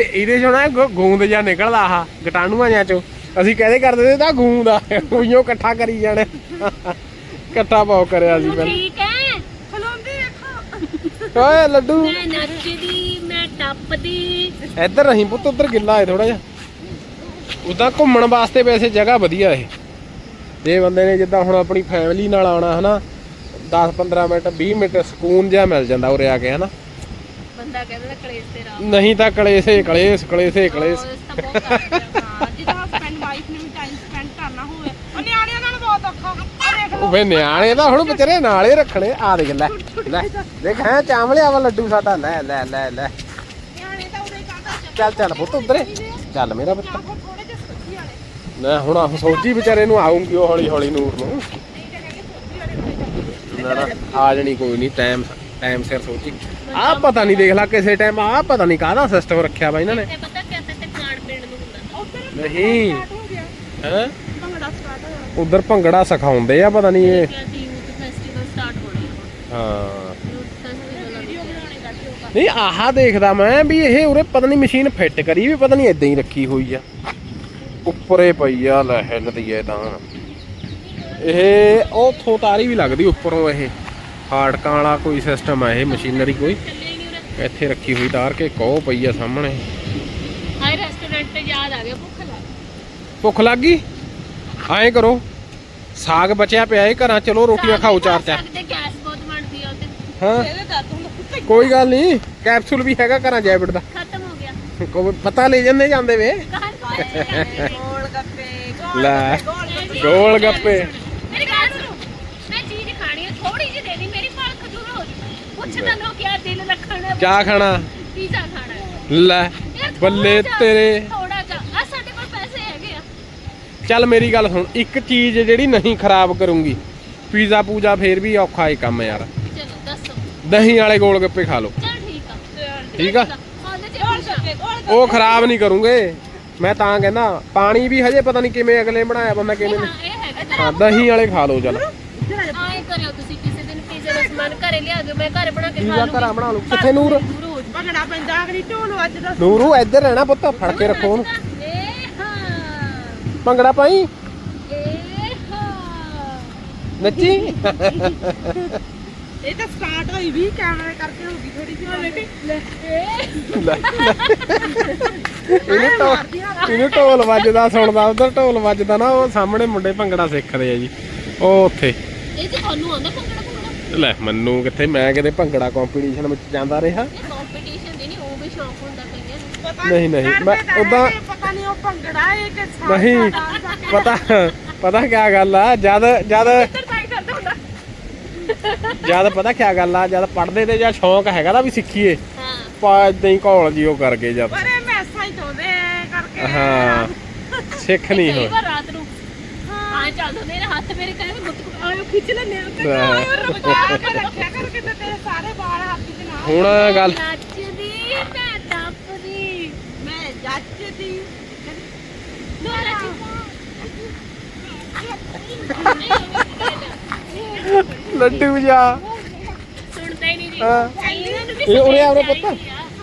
S1: ਇਹਦੇ ਚੋਂ ਨਾ ਗੂੰਦ ਜਾਂ ਨਿਕਲਦਾ ਆਹ ਗਟਾਣੂਆਂ ਜਾਂ ਚੋਂ। ਅਸੀਂ ਕਹਦੇ ਕਰਦੇ ਤੇ ਤਾਂ ਗੂੰਦ ਆ ਉਈਓ ਇਕੱਠਾ ਕਰੀ ਜਾਣੇ। ਇਕੱਠਾ ਪਾਉ ਕਰਿਆ ਸੀ ਪਹਿਲਾਂ।
S2: ਠੀਕ ਹੈ
S1: ਓਏ ਲੱਡੂ।
S2: ਮੈਂ ਨੱਚਦੀ ਮੈਂ ਟੱਪਦੀ।
S1: ਇੱਧਰ ਨਹੀਂ ਪੁੱਤ ਉੱਧਰ ਗਿੱਲਾ ਹੈ ਥੋੜਾ ਜਿਹਾ। ਉਦਾਂ ਘੁੰਮਣ ਵਾਸਤੇ ਵੈਸੇ ਜਗ੍ਹਾ ਵਧੀਆ ਇਹ। ਜੇ ਬੰਦੇ ਨੇ ਜਿੱਦਾਂ ਹੁਣ ਆਪਣੀ ਫੈਮਿਲੀ ਨਾਲ ਆਉਣਾ ਹਨਾ 10 15 ਮਿੰਟ 20 ਮਿੰਟ ਸਕੂਨ ਜਿਹਾ ਮਿਲ ਜਾਂਦਾ ਉਰੇ ਆ ਕੇ ਹਨਾ।
S2: ਬੰਦਾ ਕਹਿੰਦਾ ਕਲੇਸ਼ ਤੇਰਾ।
S1: ਨਹੀਂ ਤਾਂ ਕਲੇਸੇ ਕਲੇਸ ਕਲੇਸੇ ਕਲੇਸ।
S2: ਇਸ ਤਾਂ ਬਹੁਤ ਕਰਦੇ ਆ।
S4: ਹਾਂ ਜਿਹਦਾ ਹਸਬੈਂਡ ਵਾਈਫ ਨੇ ਵੀ ਟਾਈਮ ਸਪੈਂਡ ਕਰਨਾ ਹੋਵੇ ਉਹ ਨਿਆਣਿਆਂ ਨਾਲ ਬਹੁਤ ਔਖਾ ਆ ਦੇਖ ਲਓ
S1: ਉਹ ਨਿਆਣੇ ਤਾਂ ਹੁਣ ਵਿਚਾਰੇ ਨਾਲੇ ਰੱਖਣੇ ਆ ਦੇਖ ਲੈ ਲੈ ਦੇਖ ਹੈ ਚਾਂਵਲਿਆ ਵਾ ਲੱਡੂ ਸਾਡਾ ਲੈ ਲੈ ਲੈ ਲੈ। ਚੱਲ ਚੱਲ ਪੁੱਤ ਉਧਰੇ ਚੱਲ ਮੇਰਾ
S4: ਵਾਲੇ
S1: ਨਾ ਹੁਣ ਆਹ ਸੋਚੀ ਵਿਚਾਰੇ ਨੂੰ ਆਉਂਗੀ ਉਹ ਹੌਲੀ ਹੌਲੀ ਨੂਰ ਨੂੰ। ਆ ਜਣੀ ਕੋਈ ਨਹੀਂ ਟਾਈਮ ਟਾਈਮ ਸਿਰ ਸੋਚੀ ਆ ਪਤਾ ਨਹੀਂ ਦੇਖ ਲਾ ਕਿਸੇ ਟਾਈਮ ਆ ਪਤਾ ਨਹੀਂ ਕਾਹਦਾ ਸਿਸਟਮ ਰੱਖਿਆ ਵਾ ਇਹਨਾਂ ਨੇ। ਨਹੀਂ।
S4: ਹੋ ਗਿਆ
S1: ਹੈ
S4: ਭੰਗੜਾ ਸਟਾਰਟ ਹੋ ਗਿਆ
S1: ਉਧਰ ਭੰਗੜਾ ਸਿਖਾਉਂਦੇ ਆ ਪਤਾ ਨਹੀਂ ਇਹ।
S2: ਕਿ ਅੱਜ ਯੂਥ ਫੈਸਟੀਵਲ ਸਟਾਰਟ ਹੋਣੀ ਹੈ
S1: ਹਾਂ।
S2: ਯੂਥ ਫੈਸਟੀਵਲ
S4: ਵੀਡੀਓ ਬਣਾਉਣੇ ਦਾ ਹੋਗਾ
S1: ਨਹੀਂ ਆਹਾ ਦੇਖਦਾ ਮੈਂ ਵੀ ਇਹ ਉਰੇ ਪਤਾ ਨਹੀਂ ਮਸ਼ੀਨ ਫਿੱਟ ਕਰੀ ਵੀ ਪਤਾ ਨਹੀਂ ਇਦਾਂ ਹੀ ਰੱਖੀ ਹੋਈ ਆ। ਉੱਪਰੇ ਪਈ ਆ ਲੈ ਹਿੱਲਦੀ ਐ ਤਾਂ। ਇਹ ਉਥੋਂ ਤਾਰੀ ਵੀ ਲੱਗਦੀ ਉੱਪਰੋਂ ਇਹ। ਫਾਟਕਾਂ ਵਾਲਾ ਕੋਈ ਸਿਸਟਮ ਆ ਇਹ ਮਸ਼ੀਨਰੀ ਕੋਈ।
S2: ਚੱਲੇ ਹੀ ਨਹੀਂ ਉਰੇ।
S1: ਇੱਥੇ ਰੱਖੀ ਹੋਈ ਤਾਰ ਕੇ ਕੋ ਪਈ ਆ ਸਾਹਮਣੇ।
S2: ਹਾਈ ਰੈਸਟੋਰੈਂਟ ਤੇ ਯਾਦ ਆ ਗਿਆ ਭੁੱਖ ਲੱਗ
S1: ਭੁੱਖ ਲੱਗ ਗਈ? ਐਂ ਕਰੋ ਸਾਗ ਬਚਿਆ ਪਿਆ ਏ ਘਰਾਂ ਚਲੋ ਰੋਟੀਆਂ ਖਾਓ ਚਾਰ ਚਾਰ।
S2: ਸਕਦੇ ਗੈਸ ਬਹੁਤ ਬਣਦੀ ਆ ਉਹਦੇ
S1: ਹਾਂ।
S4: ਇਹਦੇ ਦਰਦ ਹੁੰਦਾ ਕੁੱਤੇ
S1: ਕੋਈ ਗੱਲ ਨਹੀਂ ਕੈਪਸੂਲ ਵੀ ਹੈਗਾ ਘਰਾਂ ਜੈਬਿਟ ਦਾ।
S2: ਖਤਮ ਹੋ ਗਿਆ।
S1: ਕੋਈ ਪਤਾ ਲੈ ਜਾਂਦੇ ਜਾਂਦੇ ਵੇ।
S4: ਗੋਲ ਗੱਪੇ ਗੋਲ
S1: ਲੈ।
S4: ਗੱਪੇ, ਗੋਲ ਗੱਪੇ।
S2: ਮੇਰੀ ਗੱਲ ਸੁਣੋ। ਮੈਂ ਚੀਜ਼ ਖਾਣੀ ਹੈ ਥੋੜੀ ਜਿਹੀ ਦੇ ਦੀ ਮੇਰੀ ਪਾਲ ਖਜੂਰ ਹੋ ਜੂ ਪੁੱਛ ਤੈਨੂੰ ਕਿਆ ਦਿਲ ਰੱਖਣਾ।
S1: ਕਿਆ ਖਾਣਾ।
S2: ਪੀਜ਼ਾ ਖਾਣਾ।
S1: ਲੈ ਬੱਲੇ ਤੇਰੇ
S2: ਥੋੜਾ ਜਿਹਾ ਆ ਸਾਡੇ ਕੋਲ ਪੈਸੇ ਹੈਗੇ ਆ
S1: ਚੱਲ ਮੇਰੀ ਗੱਲ ਸੁਣ ਇੱਕ ਚੀਜ਼ ਜਿਹੜੀ ਨਹੀਂ ਖਰਾਬ ਕਰੂੰਗੀ ਪੀਜ਼ਾ ਪੂਜਾ ਫੇਰ ਵੀ ਔਖਾ ਹੀ ਕੰਮ ਯਾਰ।
S2: ਚਲੋ ਦੱਸੋ।
S1: ਦਹੀਂ ਵਾਲੇ ਗੋਲ ਗੱਪੇ ਖਾ ਲਓ।
S2: ਚਲ ਠੀਕ ਆ।
S1: ਠੀਕ ਉਹ ਖਰਾਬ ਨਹੀਂ ਕਰੂੰਗੇ। ਮੈਂ ਤਾਂ ਕਹਿੰਦਾ ਪਾਣੀ ਵੀ ਹਜੇ ਪਤਾ ਨਹੀਂ ਕਿਵੇਂ ਅਗਲੇ ਬਣਾਇਆ ਬੰਦਾ ਕਿਵੇਂ
S2: ਹਾਂ, ਇਹ ਹੈਗਾ
S1: ਹਾਂ ਦਹੀਂ ਵਾਲੇ ਖਾ ਲਓ ਚੱਲ।
S2: ਆਏ ਕਰਿਓ ਤੁਸੀਂ ਕਿਸੇ ਦਿਨ ਪੀਜ਼ੇ ਦਾ ਸਮਾਨ ਘਰੇ ਲਿਆ ਦਿਓ ਮੈਂ ਘਰੇ ਬਣਾ ਕੇ ਖਾ
S1: ਪੀਜ਼ਾ
S2: ਲੂੰਗੀ।
S1: ਘਰਾਂ ਬਣਾ ਲਓ। ਕਿੱਥੇ ਨੂਰ?
S4: ਭੰਗੜਾ ਪੈਂਦਾ ਅਗਲੀ ਢੋਲ ਅੱਜ ਦਾ
S1: ਨੂਰੂ ਇੱਧਰ ਰਹਿਣਾ ਪੁੱਤ ਫੜ ਕੇ ਰੱਖੋ ਉਹਨੂੰ। ਭੰਗੜਾ ਪਾਈ? ਨੱਚੀ?
S4: ਇਹ ਤਾਂ ਸਟਾਰਟ ਹੋਈ ਵੀ ਕੈਮਰੇ ਕਰਕੇ ਹੋ ਗਈ ਥੋੜੀ ਜਿਹੀ।
S2: ਲੈ
S1: ਇਹਨੂੰ ਢੋਲ ਇਹਨੂੰ ਢੋਲ ਵੱਜਦਾ ਸੁਣਦਾ ਉਧਰ ਢੋਲ ਵੱਜਦਾ ਨਾ ਉਹ ਸਾਹਮਣੇ ਮੁੰਡੇ ਭੰਗੜਾ ਸਿੱਖਦੇ ਆ ਜੀ। ਉਹ ਉੱਥੇ।
S2: ਇਹ ਜੀ ਤੁਹਾਨੂੰ ਆਉਂਦਾ ਭੰਗੜਾ ਭੰਗੜਾ?
S1: ਲੈ ਮੰਨੂ ਕਿੱਥੇ ਮੈਂ ਕਿਤੇ ਭੰਗੜਾ ਕੰਪੀਟੀਸ਼ਨ ਵਿੱਚ ਜਾਂਦਾ ਰਿਹਾ।
S2: ਇਹ ਕੰਪੀਟੀਸ਼ਨ ਦੀ ਨਹੀਂ ਉਹ ਵੀ ਸ਼ੌਕ ਹੁੰਦਾ ਕਈਆਂ ਨੂੰ।
S4: ਪਤਾ
S1: ਨਹੀਂ, ਨਹੀਂ, ਮੈਂ
S4: ਤਾਂ
S1: ਉੱਦਾਂ-
S4: ਪਤਾ ਨਹੀਂ ਉਹ ਭੰਗੜਾ ਹੈ ਕਿ ਸਾਹ
S1: ਨਹੀਂ ਪਤਾ ਪਤਾ ਕੀ ਗੱਲ ਆ ਜਦ ਜਦ
S2: ਇੱਧਰ ਸਾਈ ਕਰਦਾ ਹੁੰਦਾ
S1: ਜਦ ਪਤਾ ਕੀ ਗੱਲ ਆ ਜਦ ਪੜਦੇ ਤੇ ਜਾਂ ਸ਼ੌਂਕ ਹੈਗਾ ਦਾ ਵੀ ਸਿੱਖੀਏ
S2: ਹਾਂ
S1: ਪਾ ਇਦਾਂ ਹੀ ਘੋਲ ਜੀ ਉਹ ਕਰ ਗਏ ਜਦ।
S4: ਪਰ ਇਹ ਮੈਸਾਂ ਹੀ ਧੋਦੇ ਕਰਕੇ।
S1: ਹਾਂ ਸਿੱਖ ਨਹੀਂ
S2: ਕਈ
S1: ਹੋਏ
S2: ਵਾਰ ਰਾਤ ਨੂੰ ਹਾਂ। ਚੱਲਦਾ ਮੇਰੇ ਹੱਥ ਮੇਰੇ ਕਹਿੰਦੇ ਗੁੱਟ
S4: ਆਇਓ ਖਿੱਚ ਲੈਨੇ ਆ। ਤੇ
S1: ਲੈ।
S4: ਆਇਓ ਕੇ ਰੱਖਿਆ ਕਰ ਕਿਤੇ ਤੇਰੇ ਸਾਰੇ ਵਾਲ ਹੱਥ 'ਚ ਨਾ ਹੋਣ।
S1: ਗੱਲ
S4: ਜੱਜਦੀ
S1: ਲੱਡੂ ਜਾ।
S2: ਸੁਣਦਾ ਹੀ ਨਹੀਂ ਜੀ।
S1: ਹਾਂ।
S2: ਇਹਨਾਂ ਨੂੰ ਵੀ
S1: ਇਹ ਉਰੇ ਆ, ਉਰੇ
S2: space
S1: ਪੁੱਤ।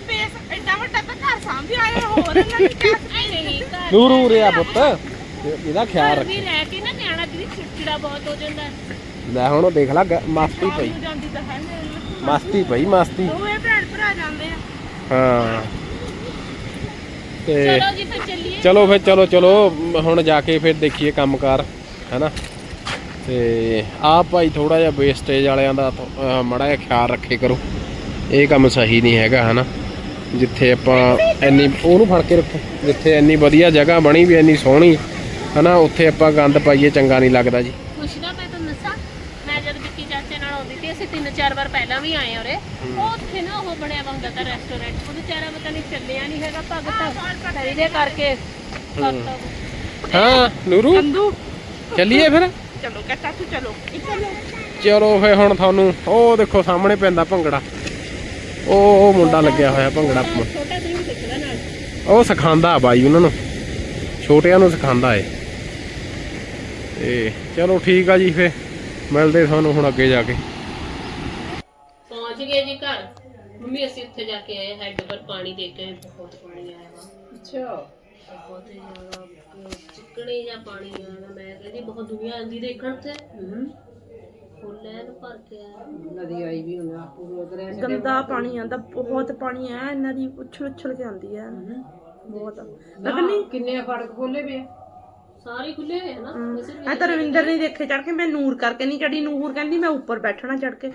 S4: ਬੇਸ ਐਡਾ ਵੱਡਾ ਤਾਂ ਘਰ ਸਾਂਭੀ ਆਏ ਹੋਰ ਇਹਨਾਂ ਨੂੰ ਕਿਆ
S2: ਨਹੀਂ, ਨਹੀਂ, ਘਰ
S1: ਨੂਰੂ ਉਰੇ ਆ ਪੁੱਤ। ਇਹ- ਇਹਦਾ ਖਿਆਲ
S2: ਘਰ
S1: ਰੱਖ।
S2: ਵੀ ਰਹਿ ਕੇ ਨਾ ਨਿਆਣਾ ਦੀ ਚਿੜਚਿੜਾ ਬਹੁਤ ਹੋ ਜਾਂਦਾ।
S1: ਲੈ ਹੁਣ ਉਹ ਦੇਖ ਲੈ ਗ- ਮਸਤੀ ਪਈ।
S4: ਹੋ ਜਾਂਦੀ ਤਾਂ ਹੈ ਮੇਰੇ ਨਾਲ।
S1: ਮਸਤੀ ਪਈ ਮਸਤੀ।
S4: ਦੋਵੇਂ ਭੈਣ ਭਰਾ ਜਾਂਦੇ ਆ।
S1: ਹਾਂ। ਤੇ
S2: ਚਲੋ ਜੀ ਫਿਰ ਚੱਲੀਏ।
S1: ਚਲੋ ਫਿਰ ਚਲੋ ਹੁਣ ਜਾ ਕੇ ਫਿਰ ਦੇਖੀਏ ਕੰਮਕਾਰ ਹੈਨਾ? ਤੇ ਆਹ ਭਾਈ ਥੋੜਾ ਜਿਹਾ ਵੇਸਟੇਜ ਵਾਲਿਆਂ ਦਾ ਮੜਾ ਜਿਹਾ ਖਿਆਲ ਰੱਖੇ ਕਰੋ। ਇਹ ਕੰਮ ਸਹੀ ਨਹੀਂ ਹੈਗਾ ਹਨਾ? ਜਿੱਥੇ ਆਪਾਂ ਇੰਨੀ ਉਹਨੂੰ ਫੜ ਕੇ ਰੱਖੋ। ਜਿੱਥੇ ਇੰਨੀ ਵਧੀਆ ਜਗ੍ਹਾ ਬਣੀ ਵੀ ਇੰਨੀ ਸੋਹਣੀ ਹਨਾ? ਉੱਥੇ ਆਪਾਂ ਗੰਦ ਪਾਈਏ ਚੰਗਾ ਨਹੀਂ ਲੱਗਦਾ ਜੀ।
S2: ਕੁਛ ਨਾ ਮੈਂ ਤੁਹਾਨੂੰ ਦੱਸਾਂ ਮੈਂ ਜਦ ਵਿੱਕੀ ਚਾਚੇ ਨਾਲ ਆਉਂਦੀ ਸੀ ਅਸੀਂ ਤਿੰਨ ਚਾਰ ਵਾਰ ਪਹਿਲਾਂ ਵੀ ਆਏ ਔਰੇ ਉਹ ਬਣਿਆ ਵਾ ਹੁੰਦਾ ਤਾਂ ਰੈਸਟੋਰੈਂਟ ਉਹ ਵਿਚਾਰਾ ਪਤਾ ਨਹੀਂ ਚੱਲਿਆ ਨਹੀਂ ਹੈਗਾ ਭਗਤ। ਤਾਂ ਇਹਦੇ ਕਰਕੇ। ਕਰਤਾ
S1: ਹਾਂ ਨੂਰੂ?
S3: ਕੰਦੂ
S1: ਚੱਲੀਏ ਫਿਰ?
S3: ਚਲੋ ਕਹਤਾ ਤੂੰ ਚਲੋ। ਚਲੋ
S1: ਚਲੋ ਫੇ ਹੁਣ ਤੁਹਾਨੂੰ ਉਹ ਦੇਖੋ ਸਾਹਮਣੇ ਪੈਂਦਾ ਭੰਗੜਾ। ਉਹ ਉਹ ਮੁੰਡਾ ਲੱਗਿਆ ਹੋਇਆ ਭੰਗੜਾ।
S2: ਛੋਟਾ ਤੁਸੀਂ ਸਿੱਖਣਾ ਨਾਲ।
S1: ਉਹ ਸਿਖਾਉਂਦਾ ਬਾਈ ਉਹਨਾਂ ਨੂੰ। ਛੋਟਿਆਂ ਨੂੰ ਸਿਖਾਉਂਦਾ ਏ। ਤੇ ਚਲੋ ਠੀਕ ਆ ਜੀ ਫੇ ਮਿਲਦੇ ਤੁਹਾਨੂੰ ਹੁਣ ਅੱਗੇ ਜਾ ਕੇ।
S2: ਪਹੁੰਚ ਗਏ ਜੀ ਘਰ। ਮੰਮੀ ਅਸੀਂ ਉੱਥੇ ਜਾ ਕੇ ਆਏ ਹੈਡ ਪਰ ਪਾਣੀ ਦੇ ਕੇ ਬਹੁਤ ਪਾਣੀ ਆਇਆ ਵਾ।
S3: ਅੱਛਾ।
S2: ਬਹੁਤ ਹੀ ਜ਼ਿਆਦਾ ਚਿੱਕਣੇ ਜਾਂ ਪਾਣੀ ਆਇਆ ਮੈਂ ਕਹਿੰਦੀ ਬਹੁਤ ਦੁਨੀਆ ਆਂਦੀ ਦੇਖਣ ਤੇ ਫੁੱਲ ਐਨ ਭਰ ਕੇ ਆਇਆ।
S3: ਨਦੀ ਆਈ ਵੀ ਹੁਣ ਪੂਰੀ ਉਧਰ
S4: ਗੰਦਾ ਪਾਣੀ ਆਂਦਾ ਬਹੁਤ ਪਾਣੀ ਆ ਇਹਨਾਂ ਦੀ ਉਛਲ ਉਛਲ ਕੇ ਆਂਦੀ ਆ। ਬਹੁਤ। ਲੱਗਣੀ
S3: ਕਿੰਨੇ ਫੜਕ ਖੋਲੇ ਪਏ
S2: ਸਾਰੇ ਖੁੱਲੇ ਹੋਏ ਆ ਨਾ ਵੈਸੇ ਵੀ
S4: ਮੈਂ ਤਾਂ ਰਵਿੰਦਰ ਨੇ ਦੇਖੇ ਚੜ ਕੇ ਮੈਂ ਨੂਰ ਕਰਕੇ ਨਹੀਂ ਚੜੀ ਨੂਰ ਕਹਿੰਦੀ ਮੈਂ ਉੱਪਰ ਬੈਠਣਾ ਚੜ ਕੇ।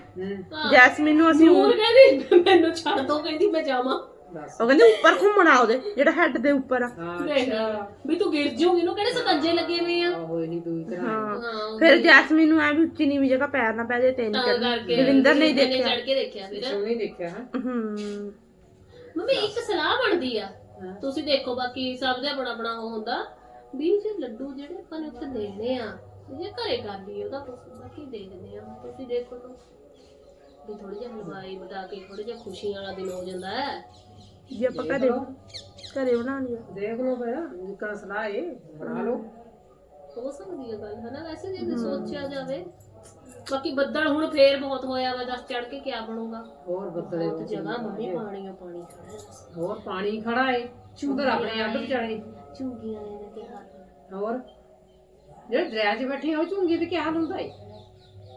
S4: ਜੈਸਮੀਨ ਨੂੰ ਅਸੀਂ
S2: ਨੂਰ ਕਹਿੰਦੀ ਮੈਨੂੰ ਛੱਡ ਦੋ ਕਹਿੰਦੀ ਮੈਂ ਜਾਵਾਂ।
S3: ਦੱਸ।
S4: ਉਹ ਕਹਿੰਦੀ ਉੱਪਰ ਘੁੰਮਣਾ ਉਹਦੇ ਜਿਹੜਾ ਹੈੱਡ ਦੇ ਉੱਪਰ ਆ।
S3: ਹਾਂ
S2: ਦੇਖ ਵੀ ਤੂੰ ਗਿਰ ਜਾਊਂਗੀ ਨੂੰ ਕਿਹੜੇ ਸਕੰਜੇ ਲੱਗੇ ਹੋਏ ਆ?
S3: ਦੂਈ ਤਰ੍ਹਾਂ
S4: ਹਾਂ
S2: ਹਾਂ।
S4: ਫਿਰ ਜੈਸਮੀਨ ਨੂੰ ਐ ਵੀ ਉੱਚੀ ਨੀਵੀਂ ਜਗ੍ਹਾ ਪੈਰ ਨਾ ਪੈ ਜੇ ਤੇ ਨਹੀਂ
S2: ਤਾਂ
S4: ਚੜ੍ਹਨੀ।
S2: ਕਰਕੇ
S4: ਰਵਿੰਦਰ ਨੇ ਹੀ ਦੇਖਿਆ।
S2: ਚੜ ਕੇ ਦੇਖਿਆ ਫਿਰ
S3: ਸੋਹਣੀ ਦੇਖਿਆ ਹਾਂ।
S4: ਹੂੰ।
S2: ਮੰਮੀ ਇੱਕ ਸਲਾਹ ਬਣਦੀ ਆ।
S3: ਹਾਂ।
S2: ਤੁਸੀਂ ਦੇਖੋ ਬਾਕੀ ਸਭ ਦਾ ਬੜਾ ਬੜਾ ਉਹ ਹੁੰਦਾ। ਵੀ ਜੇ ਲੱਡੂ ਜਿਹੜੇ ਆਪਾਂ ਨੇ ਉੱਥੇ ਦੇਣੇ ਆ ਜੇ ਘਰੇ ਕਰ ਲਈਏ ਉਹਦਾ ਕੁਛ ਬਾਕੀ ਦੇਖਦੇ ਆ? ਤੁਸੀਂ ਦੇਖੋ ਤਾਂ। ਵੀ ਥੋੜੀ ਜਿਹੀ ਹਲਵਾਈ ਬਤਾ ਕੇ ਥੋੜੀ ਜਿਹੀ ਖੁਸ਼ੀ ਵਾਲਾ ਦਿਨ ਹੋ ਜਾਂਦਾ ਹੈ।
S4: ਜੇ ਆਪਾਂ ਘਰੇ ਘਰੇ ਬਣਾ ਲਿਆ
S3: ਦੇਖ ਲਓ ਫਿਰ ਜਿੱਕਾ ਸਲਾਹ ਏ ਬਣਾ ਲਓ।
S2: ਹੋ ਸਕਦੀ ਹੈ ਗੱਲ ਹਨਾ? ਵੈਸੇ ਜੇ ਸੋਚਿਆ ਜਾਵੇ ਬਾਕੀ ਬੱਦਲ ਹੁਣ ਫੇਰ ਬਹੁਤ ਹੋਇਆ ਵਾ ਦਸ ਚੜ ਕੇ ਕਿਆ ਬਣੂਗਾ?
S3: ਹੋਰ ਬੱਦਲੇ
S2: ਬਹੁਤ ਜਗ੍ਹਾ ਮੰਮੀ ਪਾਣੀ ਓ ਪਾਣੀ ਖੜਾ ਹੈ।
S3: ਹੋਰ ਪਾਣੀ ਖੜਾ ਏ ਉਧਰ ਆਪਣੇ ਅੱਧ ਵਿਚਾਲੇ
S2: ਝੁੰਗੀਆਂ ਨੇ ਤੇ ਹੱਥ
S3: ਹੋਰ? ਜਿਹੜੇ ਦਰਿਆ 'ਚ ਬੈਠੇ ਆ ਉਹ ਝੂੰਗੇ ਤੇ ਕੀ ਹਾਲ ਹੁੰਦਾ ਏ?